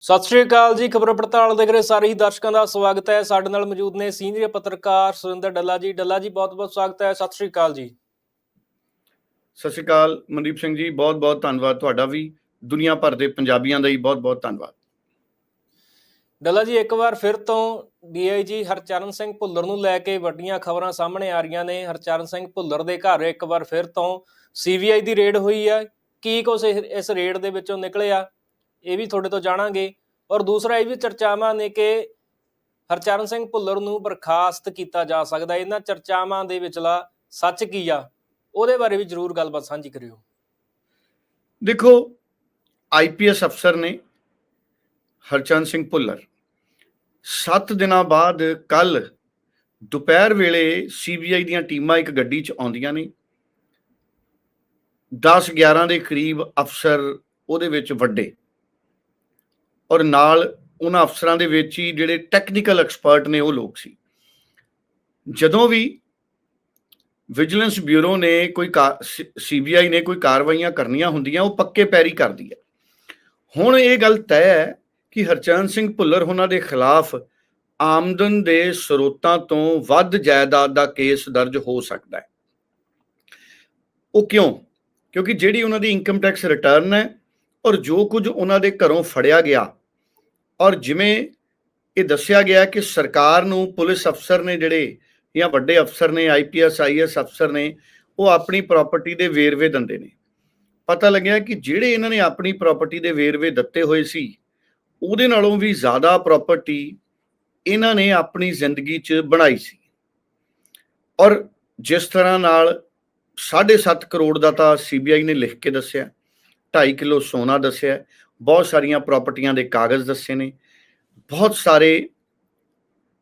ਸਤਿ ਸ਼੍ਰੀ ਅਕਾਲ ਜੀ ਖਬਰ ਪੜਤਾਲ ਦੇਖ ਰਹੇ ਸਾਰੇ ਹੀ ਦਰਸ਼ਕਾਂ ਦਾ ਸਵਾਗਤ ਹੈ। ਸਾਡੇ ਨਾਲ ਮੌਜੂਦ ਨੇ ਸੀਨੀਅਰ ਪੱਤਰਕਾਰ ਸੁਰਿੰਦਰ ਡੱਲਾ ਜੀ। ਡੱਲਾ ਜੀ ਬਹੁਤ-ਬਹੁਤ ਸਵਾਗਤ ਹੈ। ਸਤਿ ਸ਼੍ਰੀ ਅਕਾਲ ਜੀ। ਸਤਿ ਸ਼੍ਰੀ ਅਕਾਲ ਮਨਦੀਪ ਸਿੰਘ ਜੀ ਬਹੁਤ ਬਹੁਤ ਧੰਨਵਾਦ ਤੁਹਾਡਾ ਵੀ। ਦੁਨੀਆ ਭਰ ਦੇ ਪੰਜਾਬੀਆਂ ਦਾ ਹੀ ਬਹੁਤ ਬਹੁਤ ਧੰਨਵਾਦ। ਡੱਲਾ ਜੀ ਇੱਕ ਵਾਰ ਫਿਰ ਤੋਂ ਡੀਆਈਜੀ ਹਰਚਰਨ ਸਿੰਘ ਭੁੱਲਰ ਨੂੰ ਲੈ ਕੇ ਵੱਡੀਆਂ ਖਬਰਾਂ ਸਾਹਮਣੇ ਆ ਰਹੀਆਂ ਨੇ। ਹਰਚਰਨ ਸਿੰਘ ਭੁੱਲਰ ਦੇ ਘਰ ਇੱਕ ਵਾਰ ਫਿਰ ਤੋਂ ਸੀਬੀਆਈ ਦੀ ਰੇਡ ਹੋਈ ਹੈ ਕੀ ਇਹ- ਇਸ ਰੇਡ ਦੇ ਵਿੱਚੋਂ ਨਿਕਲਿਆ? ਇਹ ਵੀ ਤੁਹਾਡੇ ਤੋਂ ਜਾਣਾਂਗੇ। ਔਰ ਦੂਸਰਾ ਇਹ ਵੀ ਚਰਚਾਵਾਂ ਨੇ ਕਿ ਹਰਚਰਨ ਸਿੰਘ ਭੁੱਲਰ ਨੂੰ ਬਰਖਾਸਤ ਕੀਤਾ ਜਾ ਸਕਦਾ। ਇਹਨਾਂ ਚਰਚਾਵਾਂ ਦੇ ਵਿਚਲਾ ਸੱਚ ਕੀ ਆ? ਉਹਦੇ ਬਾਰੇ ਵੀ ਜਰੂਰ ਗੱਲਬਾਤ ਸਾਂਝੀ ਕਰਿਓ। ਦੇਖੋ ਆਈਪੀਐਸ ਅਫਸਰ ਨੇ ਹਰਚਰਨ ਸਿੰਘ ਭੁੱਲਰ। 7 ਦਿਨਾਂ ਬਾਅਦ ਕੱਲ ਦੁਪਹਿਰ ਵੇਲੇ ਸੀਬੀਆਈ ਦੀਆਂ ਟੀਮਾਂ ਇੱਕ ਗੱਡੀ 'ਚ ਆਉਂਦੀਆਂ ਨੇ। 10 11 ਦੇ ਕਰੀਬ ਅਫਸਰ ਉਹਦੇ ਵਿੱਚ ਵੱਡੇ। ਔਰ ਨਾਲ ਉਹਨਾਂ ਅਫਸਰਾਂ ਦੇ ਵਿੱਚ ਹੀ ਜਿਹੜੇ ਟੈਕਨੀਕਲ ਐਕਸਪਰਟ ਨੇ ਉਹ ਲੋਕ ਸੀ। ਜਦੋਂ ਵੀ ਵਿਜੀਲੈਂਸ ਬਿਊਰੋ ਨੇ ਕੋਈ ਸੀਬੀਆਈ ਨੇ ਕੋਈ ਕਾਰਵਾਈਆਂ ਕਰਨੀਆਂ ਹੁੰਦੀਆਂ, ਉਹ ਪੱਕੇ ਪੈਰੀ ਕਰਦੀ ਹੈ। ਹੁਣ ਇਹ ਗੱਲ ਤੈਅ ਹੈ ਕਿ ਹਰਚਰਨ ਸਿੰਘ ਭੁੱਲਰ ਉਹਨਾਂ ਦੇ ਖਿਲਾਫ ਆਮਦਨ ਦੇ ਸਰੋਤਾਂ ਤੋਂ ਵੱਧ ਜਾਇਦਾਦ ਦਾ ਕੇਸ ਦਰਜ ਹੋ ਸਕਦਾ ਹੈ। ਉਹ ਕਿਉਂ? ਕਿਉਂਕਿ ਜਿਹੜੀ ਉਹਨਾਂ ਦੀ ਇਨਕਮ ਟੈਕਸ ਰਿਟਰਨ ਹੈ ਔਰ ਜੋ ਕੁਝ ਉਹਨਾਂ ਦੇ ਘਰੋਂ ਫੜਿਆ ਗਿਆ ਔਰ ਜਿਵੇਂ ਇਹ ਦੱਸਿਆ ਗਿਆ ਕਿ ਸਰਕਾਰ ਨੂੰ ਪੁਲਿਸ ਅਫਸਰ ਨੇ ਜਿਹੜੇ ਜਾਂ ਵੱਡੇ ਅਫਸਰ ਨੇ ਆਈਪੀਐਸ ਆਈਐਸ ਅਫਸਰ ਨੇ, ਉਹ ਆਪਣੀ ਪ੍ਰਾਪਰਟੀ ਦੇ ਵੇਰਵੇ ਦਿੰਦੇ ਨੇ। ਪਤਾ ਲੱਗਿਆ ਕਿ ਜਿਹੜੇ ਇਹਨਾਂ ਨੇ ਆਪਣੀ ਪ੍ਰਾਪਰਟੀ ਦੇ ਵੇਰਵੇ ਦਿੱਤੇ ਹੋਏ ਸੀ, ਉਹਦੇ ਨਾਲੋਂ ਵੀ ਜ਼ਿਆਦਾ ਪ੍ਰਾਪਰਟੀ ਇਹਨਾਂ ਨੇ ਆਪਣੀ ਜ਼ਿੰਦਗੀ 'ਚ ਬਣਾਈ ਸੀ। ਔਰ ਜਿਸ ਤਰ੍ਹਾਂ ਨਾਲ 7.5 ਕਰੋੜ ਦਾ ਤਾਂ ਸੀਬੀਆਈ ਨੇ ਲਿਖ ਕੇ ਦੱਸਿਆ 2.5 ਕਿਲੋ ਸੋਨਾ ਦੱਸਿਆ ਬਹੁਤ ਸਾਰੀਆਂ ਪ੍ਰਾਪਰਟੀਆਂ ਦੇ ਕਾਗਜ਼ ਦੱਸੇ ਨੇ। ਬਹੁਤ ਸਾਰੇ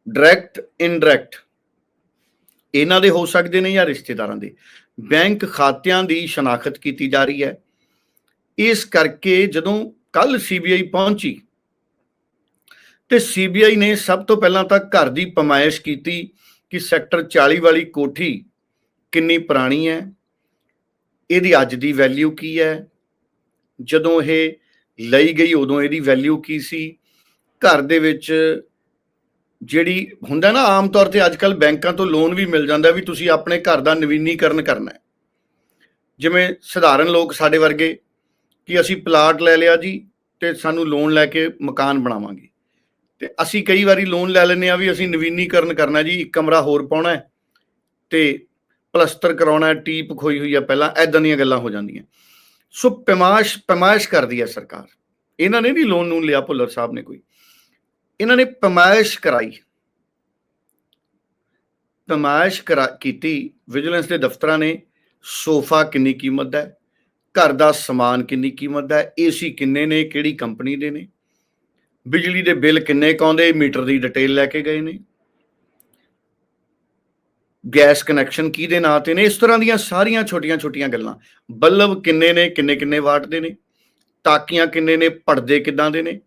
ਡਾਇਰੈਕਟ ਇਨਡਾਇਰੈਕਟ ਇਹਨਾਂ ਦੇ ਹੋ ਸਕਦੇ ਨੇ ਜਾਂ ਰਿਸ਼ਤੇਦਾਰਾਂ ਦੇ। ਬੈਂਕ ਖਾਤਿਆਂ ਦੀ ਸ਼ਨਾਖਤ ਕੀਤੀ ਜਾ ਰਹੀ ਹੈ। ਇਸ ਕਰਕੇ ਜਦੋਂ ਕੱਲ ਸੀਬੀਆਈ ਪਹੁੰਚੀ ਤੇ ਸੀਬੀਆਈ ਨੇ ਸਭ ਤੋਂ ਪਹਿਲਾਂ ਤਾਂ ਘਰ ਦੀ ਪਮਾਇਸ਼ ਕੀਤੀ ਕਿ ਸੈਕਟਰ 40 ਵਾਲੀ ਕੋਠੀ ਕਿੰਨੀ ਪੁਰਾਣੀ ਹੈ, ਇਹਦੀ ਅੱਜ ਦੀ ਵੈਲਿਊ ਕੀ ਹੈ। ਜਦੋਂ ਇਹ ਲਈ ਗਈ, ਉਦੋਂ ਇਹਦੀ ਵੈਲਿਊ ਕੀ ਸੀ? ਘਰ ਦੇ ਵਿੱਚ ਜਿਹੜੀ ਹੁੰਦਾ ਨਾ, ਆਮ ਤੌਰ ਤੇ ਅੱਜਕੱਲ ਬੈਂਕਾਂ ਤੋਂ ਲੋਨ ਵੀ ਮਿਲ ਜਾਂਦਾ ਵੀ ਤੁਸੀਂ ਆਪਣੇ ਘਰ ਦਾ ਨਵੀਨੀਕਰਨ ਕਰਨਾ ਹੈ। ਜਿਵੇਂ ਸਧਾਰਨ ਲੋਕ ਸਾਡੇ ਵਰਗੇ ਕਿ ਅਸੀਂ ਪਲਾਟ ਲੈ ਲਿਆ ਜੀ ਤੇ ਸਾਨੂੰ ਲੋਨ ਲੈ ਕੇ ਮਕਾਨ ਬਣਾਵਾਂਗੇ। ਤੇ ਅਸੀਂ ਕਈ ਵਾਰੀ ਲੋਨ ਲੈ ਲੈਨੇ ਆ ਵੀ ਅਸੀਂ ਨਵੀਨੀਕਰਨ ਕਰਨਾ ਜੀ, ਇੱਕ ਕਮਰਾ ਹੋਰ ਪਾਉਣਾ ਹੈ ਤੇ ਪਲਸਤਰ ਕਰਾਉਣਾ ਟੀਪ ਖੋਈ ਹੋਈ ਆ ਪਹਿਲਾਂ ਐਦਾਂ ਦੀਆਂ ਗੱਲਾਂ ਹੋ ਜਾਂਦੀਆਂ। ਸੋ ਪਮਾਇਸ਼ ਪਮਾਇਸ਼ ਕਰਦੀ ਹੈ ਸਰਕਾਰ। ਇਹਨਾਂ ਨੇ ਨਹੀਂ ਲੋਨ ਨੂੰ ਲਿਆ, ਭੁੱਲਰ ਸਾਹਿਬ ਨੇ ਕੋਈ। ਇਹਨਾਂ ਨੇ ਪਮਾਇਸ਼ ਕਰਾਈ। ਪਮਾਇਸ਼ ਕਰਾ, ਕੀਤੀ। ਵਿਜੀਲੈਂਸ ਦੇ ਦਫ਼ਤਰਾਂ ਨੇ। ਸੋਫਾ ਕਿੰਨੀ ਕੀਮਤ ਦਾ ਹੈ? ਘਰ ਦਾ ਸਮਾਨ ਕਿੰਨੀ ਕੀਮਤ ਦਾ ਹੈ? ਏਸੀ ਕਿੰਨੇ ਨੇ? ਕਿਹੜੀ ਕੰਪਨੀ ਦੇ ਨੇ? ਬਿਜਲੀ ਦੇ ਬਿੱਲ ਕਿੰਨੇ ਕਾਉਂਦੇ ਮੀਟਰ ਦੀ ਡਿਟੇਲ ਲੈ ਕੇ ਗਏ ਨੇ। ਗੈਸ ਕਨੈਕਸ਼ਨ ਕਿਹਦੇ ਨਾਂ ਤੇ ਨੇ? ਇਸ ਤਰ੍ਹਾਂ ਦੀਆਂ ਸਾਰੀਆਂ ਛੋਟੀਆਂ-ਛੋਟੀਆਂ ਗੱਲਾਂ। ਬੱਲਬ ਕਿੰਨੇ ਨੇ, ਕਿੰਨੇ ਕਿੰਨੇ ਵਾਟ ਦੇ ਨੇ? ਤਾਕੀਆਂ ਕਿੰਨੇ ਨੇ, ਪਰਦੇ ਕਿੱਦਾਂ ਦੇ ਨੇ?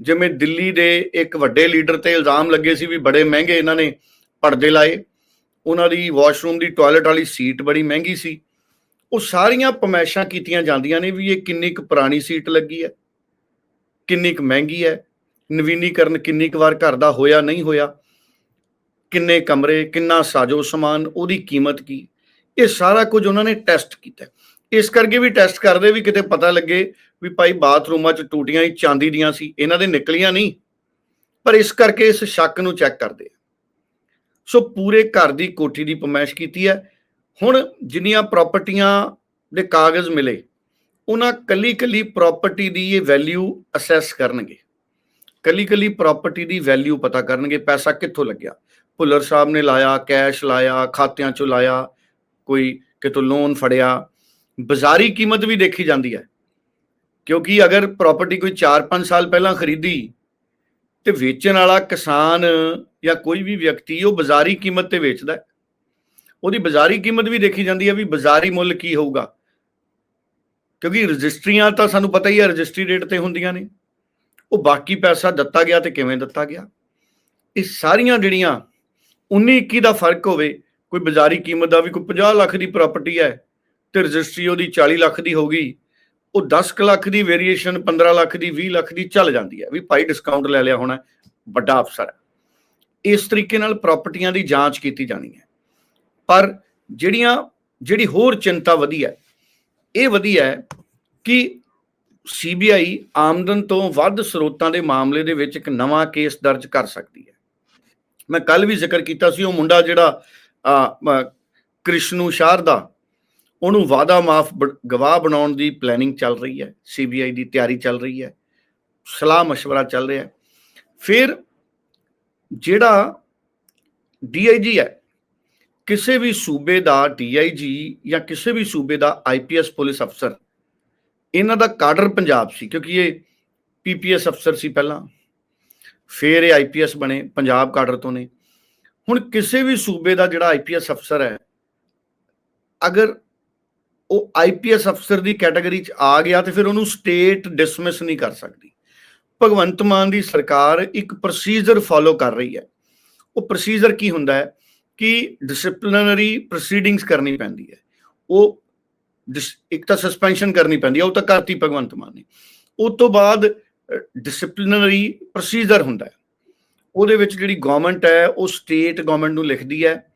ਜਿਵੇਂ ਦਿੱਲੀ ਦੇ ਇੱਕ ਵੱਡੇ ਲੀਡਰ ਤੇ ਇਲਜ਼ਾਮ ਲੱਗੇ ਸੀ ਵੀ ਬੜੇ ਮਹਿੰਗੇ ਇਹਨਾਂ ਨੇ ਪਰਦੇ ਲਾਏ। ਉਹਨਾਂ ਦੀ ਵਾਸ਼ਰੂਮ ਦੀ ਟਾਇਲਟ ਵਾਲੀ ਸੀਟ ਬੜੀ ਮਹਿੰਗੀ ਸੀ। ਉਹ ਸਾਰੀਆਂ ਪਮੈਸ਼ਾਂ ਕੀਤੀਆਂ ਜਾਂਦੀਆਂ ਨੇ ਵੀ ਇਹ ਕਿੰਨੀ ਕੁ ਪੁਰਾਣੀ ਸੀਟ ਲੱਗੀ ਹੈ, ਕਿੰਨੀ ਕੁ ਮਹਿੰਗੀ ਹੈ, ਨਵੀਨੀਕਰਨ ਕਿੰਨੀ ਕੁ ਵਾਰ ਘਰ ਦਾ ਹੋਇਆ, ਨਹੀਂ ਹੋਇਆ। ਕਿੰਨੇ ਕਮਰੇ, ਕਿੰਨਾ ਸਾਜੋ ਸਮਾਨ, ਉਹਦੀ ਕੀਮਤ ਕੀ? ਇਹ ਸਾਰਾ ਕੁਝ ਉਹਨਾਂ ਨੇ ਟੈਸਟ ਕੀਤਾ। ਇਸ ਕਰਕੇ ਵੀ ਟੈਸਟ ਕਰਦੇ ਵੀ ਕਿਤੇ ਪਤਾ ਲੱਗੇ ਵੀ ਭਾਈ ਬਾਥਰੂਮਾਂ 'ਚ ਟੂਟੀਆਂ ਹੀ ਚਾਂਦੀ ਦੀਆਂ ਸੀ, ਇਹਨਾਂ ਦੇ ਨਿਕਲੀਆਂ ਨਹੀਂ। ਪਰ ਇਸ ਕਰਕੇ ਇਸ ਸ਼ੱਕ ਨੂੰ ਚੈੱਕ ਕਰਦੇ ਸੋ ਪੂਰੇ ਘਰ ਦੀ ਕੋਠੀ ਦੀ ਪਮੈਸ਼ ਕੀਤੀ ਹੈ। ਹੁਣ ਜਿੰਨੀਆਂ ਪ੍ਰਾਪਰਟੀਆਂ ਦੇ ਕਾਗਜ਼ ਮਿਲੇ, ਉਹਨਾਂ ਕੱਲੀ ਕੱਲੀ ਪ੍ਰਾਪਰਟੀ ਦੀ ਇਹ ਵੈਲਿਊ ਅਸੈਸ ਕਰਨਗੇ। ਕੱਲੀ ਕੱਲੀ ਪ੍ਰਾਪਰਟੀ ਦੀ ਵੈਲਿਊ ਪਤਾ ਕਰਨਗੇ, ਪੈਸਾ ਕਿੱਥੋਂ ਲੱਗਿਆ? ਭੁੱਲਰ ਸਾਹਿਬ ਨੇ ਲਾਇਆ, ਕੈਸ਼ ਲਾਇਆ, ਖਾਤਿਆਂ ਚੋਂ ਲਾਇਆ, ਕੋਈ ਕਿਤੋਂ ਲੋਨ ਫੜਿਆ। ਬਾਜ਼ਾਰੀ ਕੀਮਤ ਵੀ ਦੇਖੀ ਜਾਂਦੀ ਹੈ। ਕਿਉਂਕਿ ਅਗਰ ਪ੍ਰਾਪਰਟੀ ਕੋਈ 4-5 ਸਾਲ ਪਹਿਲਾਂ ਖਰੀਦੀ ਤੇ ਵੇਚਣ ਵਾਲਾ ਕਿਸਾਨ ਜਾਂ ਕੋਈ ਵੀ ਵਿਅਕਤੀ ਉਹ ਬਾਜ਼ਾਰੀ ਕੀਮਤ ਤੇ ਵੇਚਦਾ ਹੈ। ਉਹਦੀ ਬਾਜ਼ਾਰੀ ਕੀਮਤ ਵੀ ਦੇਖੀ ਜਾਂਦੀ ਹੈ ਵੀ ਬਾਜ਼ਾਰੀ ਮੁੱਲ ਕੀ ਹੋਊਗਾ। ਕਿਉਂਕਿ ਰਜਿਸਟਰੀਆਂ ਤਾਂ ਸਾਨੂੰ ਪਤਾ ਹੀ ਹੈ, ਰਜਿਸਟਰੀ ਰੇਟ ਤੇ ਹੁੰਦੀਆਂ ਨੇ। ਉਹ ਬਾਕੀ ਪੈਸਾ ਦਿੱਤਾ ਗਿਆ ਤੇ ਕਿਵੇਂ ਦਿੱਤਾ ਗਿਆ? ਇਹ ਸਾਰੀਆਂ ਜਿਹੜੀਆਂ 19 21 ਦਾ ਫ਼ਰਕ ਹੋਵੇ, ਕੋਈ ਬਾਜ਼ਾਰੀ ਕੀਮਤ ਦਾ ਵੀ ਕੋਈ 50 ਲੱਖ ਦੀ ਪ੍ਰਾਪਰਟੀ ਹੈ ਤੇ ਰਜਿਸਟਰੀ ਉਹਦੀ 40 ਲੱਖ ਦੀ ਹੋਗੀ ਉਹ 10 ਕੁ ਲੱਖ ਦੀ ਵੇਰੀਏਸ਼ਨ 15 ਲੱਖ ਦੀ 20 ਲੱਖ ਦੀ ਚੱਲ ਜਾਂਦੀ ਹੈ ਵੀ ਭਾਈ ਡਿਸਕਾਊਂਟ ਲੈ ਲਿਆ ਹੋਣਾ, ਵੱਡਾ ਅਫਸਰ ਹੈ। ਇਸ ਤਰੀਕੇ ਨਾਲ ਪ੍ਰਾਪਰਟੀਆਂ ਦੀ ਜਾਂਚ ਕੀਤੀ ਜਾਣੀ ਹੈ। ਪਰ ਜਿਹੜੀਆਂ, ਜਿਹੜੀ ਹੋਰ ਚਿੰਤਾ ਵਧੀ ਹੈ, ਇਹ ਵਧੀ ਹੈ ਕਿ ਸੀਬੀਆਈ ਆਮਦਨ ਤੋਂ ਵੱਧ ਸਰੋਤਾਂ ਦੇ ਮਾਮਲੇ ਦੇ ਵਿੱਚ ਇੱਕ ਨਵਾਂ ਕੇਸ ਦਰਜ ਕਰ ਸਕਦੀ ਹੈ। ਮੈਂ ਕੱਲ ਵੀ ਜ਼ਿਕਰ ਕੀਤਾ ਸੀ ਉਹ ਮੁੰਡਾ ਜਿਹੜਾ ਅ, ਮ, ਕ੍ਰਿਸ਼ਨੂ ਸ਼ਾਰਦਾ ਉਹਨੂੰ ਵਾਦਾ ਮਾਫ ਗਵਾਹ ਬਣਾਉਣ ਦੀ ਪਲੈਨਿੰਗ ਚੱਲ ਰਹੀ ਹੈ ਸੀਬੀਆਈ ਦੀ ਤਿਆਰੀ ਚੱਲ ਰਹੀ ਹੈ ਸਲਾਹ مشورہ ਚੱਲ ਰਿਹਾ ਹੈ ਫਿਰ ਜਿਹੜਾ ਡੀਆਈਜੀ ਹੈ ਕਿਸੇ ਵੀ ਸੂਬੇ ਦਾ ਡੀਆਈਜੀ ਜਾਂ ਕਿਸੇ ਵੀ ਸੂਬੇ ਦਾ ਆਈਪੀਐਸ ਪੁਲਿਸ ਅਫਸਰ ਇਹਨਾਂ ਦਾ ਕਾਡਰ ਪੰਜਾਬ ਸੀ ਕਿਉਂਕਿ ਇਹ ਪੀਪੀਐਸ ਅਫਸਰ ਸੀ ਪਹਿਲਾਂ ਫਿਰ ਇਹ ਆਈਪੀਐਸ ਬਣੇ, ਪੰਜਾਬ ਕਾਡਰ ਤੋਂ ਨੇ। ਹੁਣ ਕਿਸੇ ਵੀ ਸੂਬੇ ਦਾ ਜਿਹੜਾ ਆਈਪੀਐਸ ਅਫਸਰ ਹੈ, ਅਗਰ ਉਹ ਆਈਪੀਐਸ ਅਫਸਰ ਦੀ ਕੈਟਾਗਰੀ ਚ ਆ ਗਿਆ ਤੇ ਫਿਰ ਉਹਨੂੰ ਸਟੇਟ ਡਿਸਮਿਸ ਨਹੀਂ ਕਰ ਸਕਦੀ। ਭਗਵੰਤ ਮਾਨ ਦੀ ਸਰਕਾਰ ਇੱਕ ਪ੍ਰੋਸੀਜਰ ਫਾਲੋ ਕਰ ਰਹੀ ਹੈ। ਉਹ ਪ੍ਰੋਸੀਜਰ ਕੀ ਹੁੰਦਾ ਹੈ? ਕਿ ਡਿਸਪਲਿਨਰੀ ਪ੍ਰੋਸੀਡਿੰਗਸ ਕਰਨੀ ਪੈਂਦੀ ਹੈ। ਉਹ ਡਿਸ- ਇੱਕ ਤਾਂ ਸਸਪੈਂਸ਼ਨ ਕਰਨੀ ਪੈਂਦੀ ਹੈ, ਉਹ ਤਾਂ ਕਰਤੀ ਭਗਵੰਤ ਮਾਨ ਨੇ। ਉਸ ਤੋਂ ਬਾਅਦ ਡਿਸਪਲਿਨਰੀ ਪ੍ਰੋਸੀਜਰ ਹੁੰਦਾ ਹੈ। ਉਹਦੇ ਵਿੱਚ ਜਿਹੜੀ ਗਵਰਨਮੈਂਟ ਹੈ, ਉਹ ਸਟੇਟ ਗਵਰਨਮੈਂਟ ਨੂੰ ਲਿਖਦੀ ਹੈ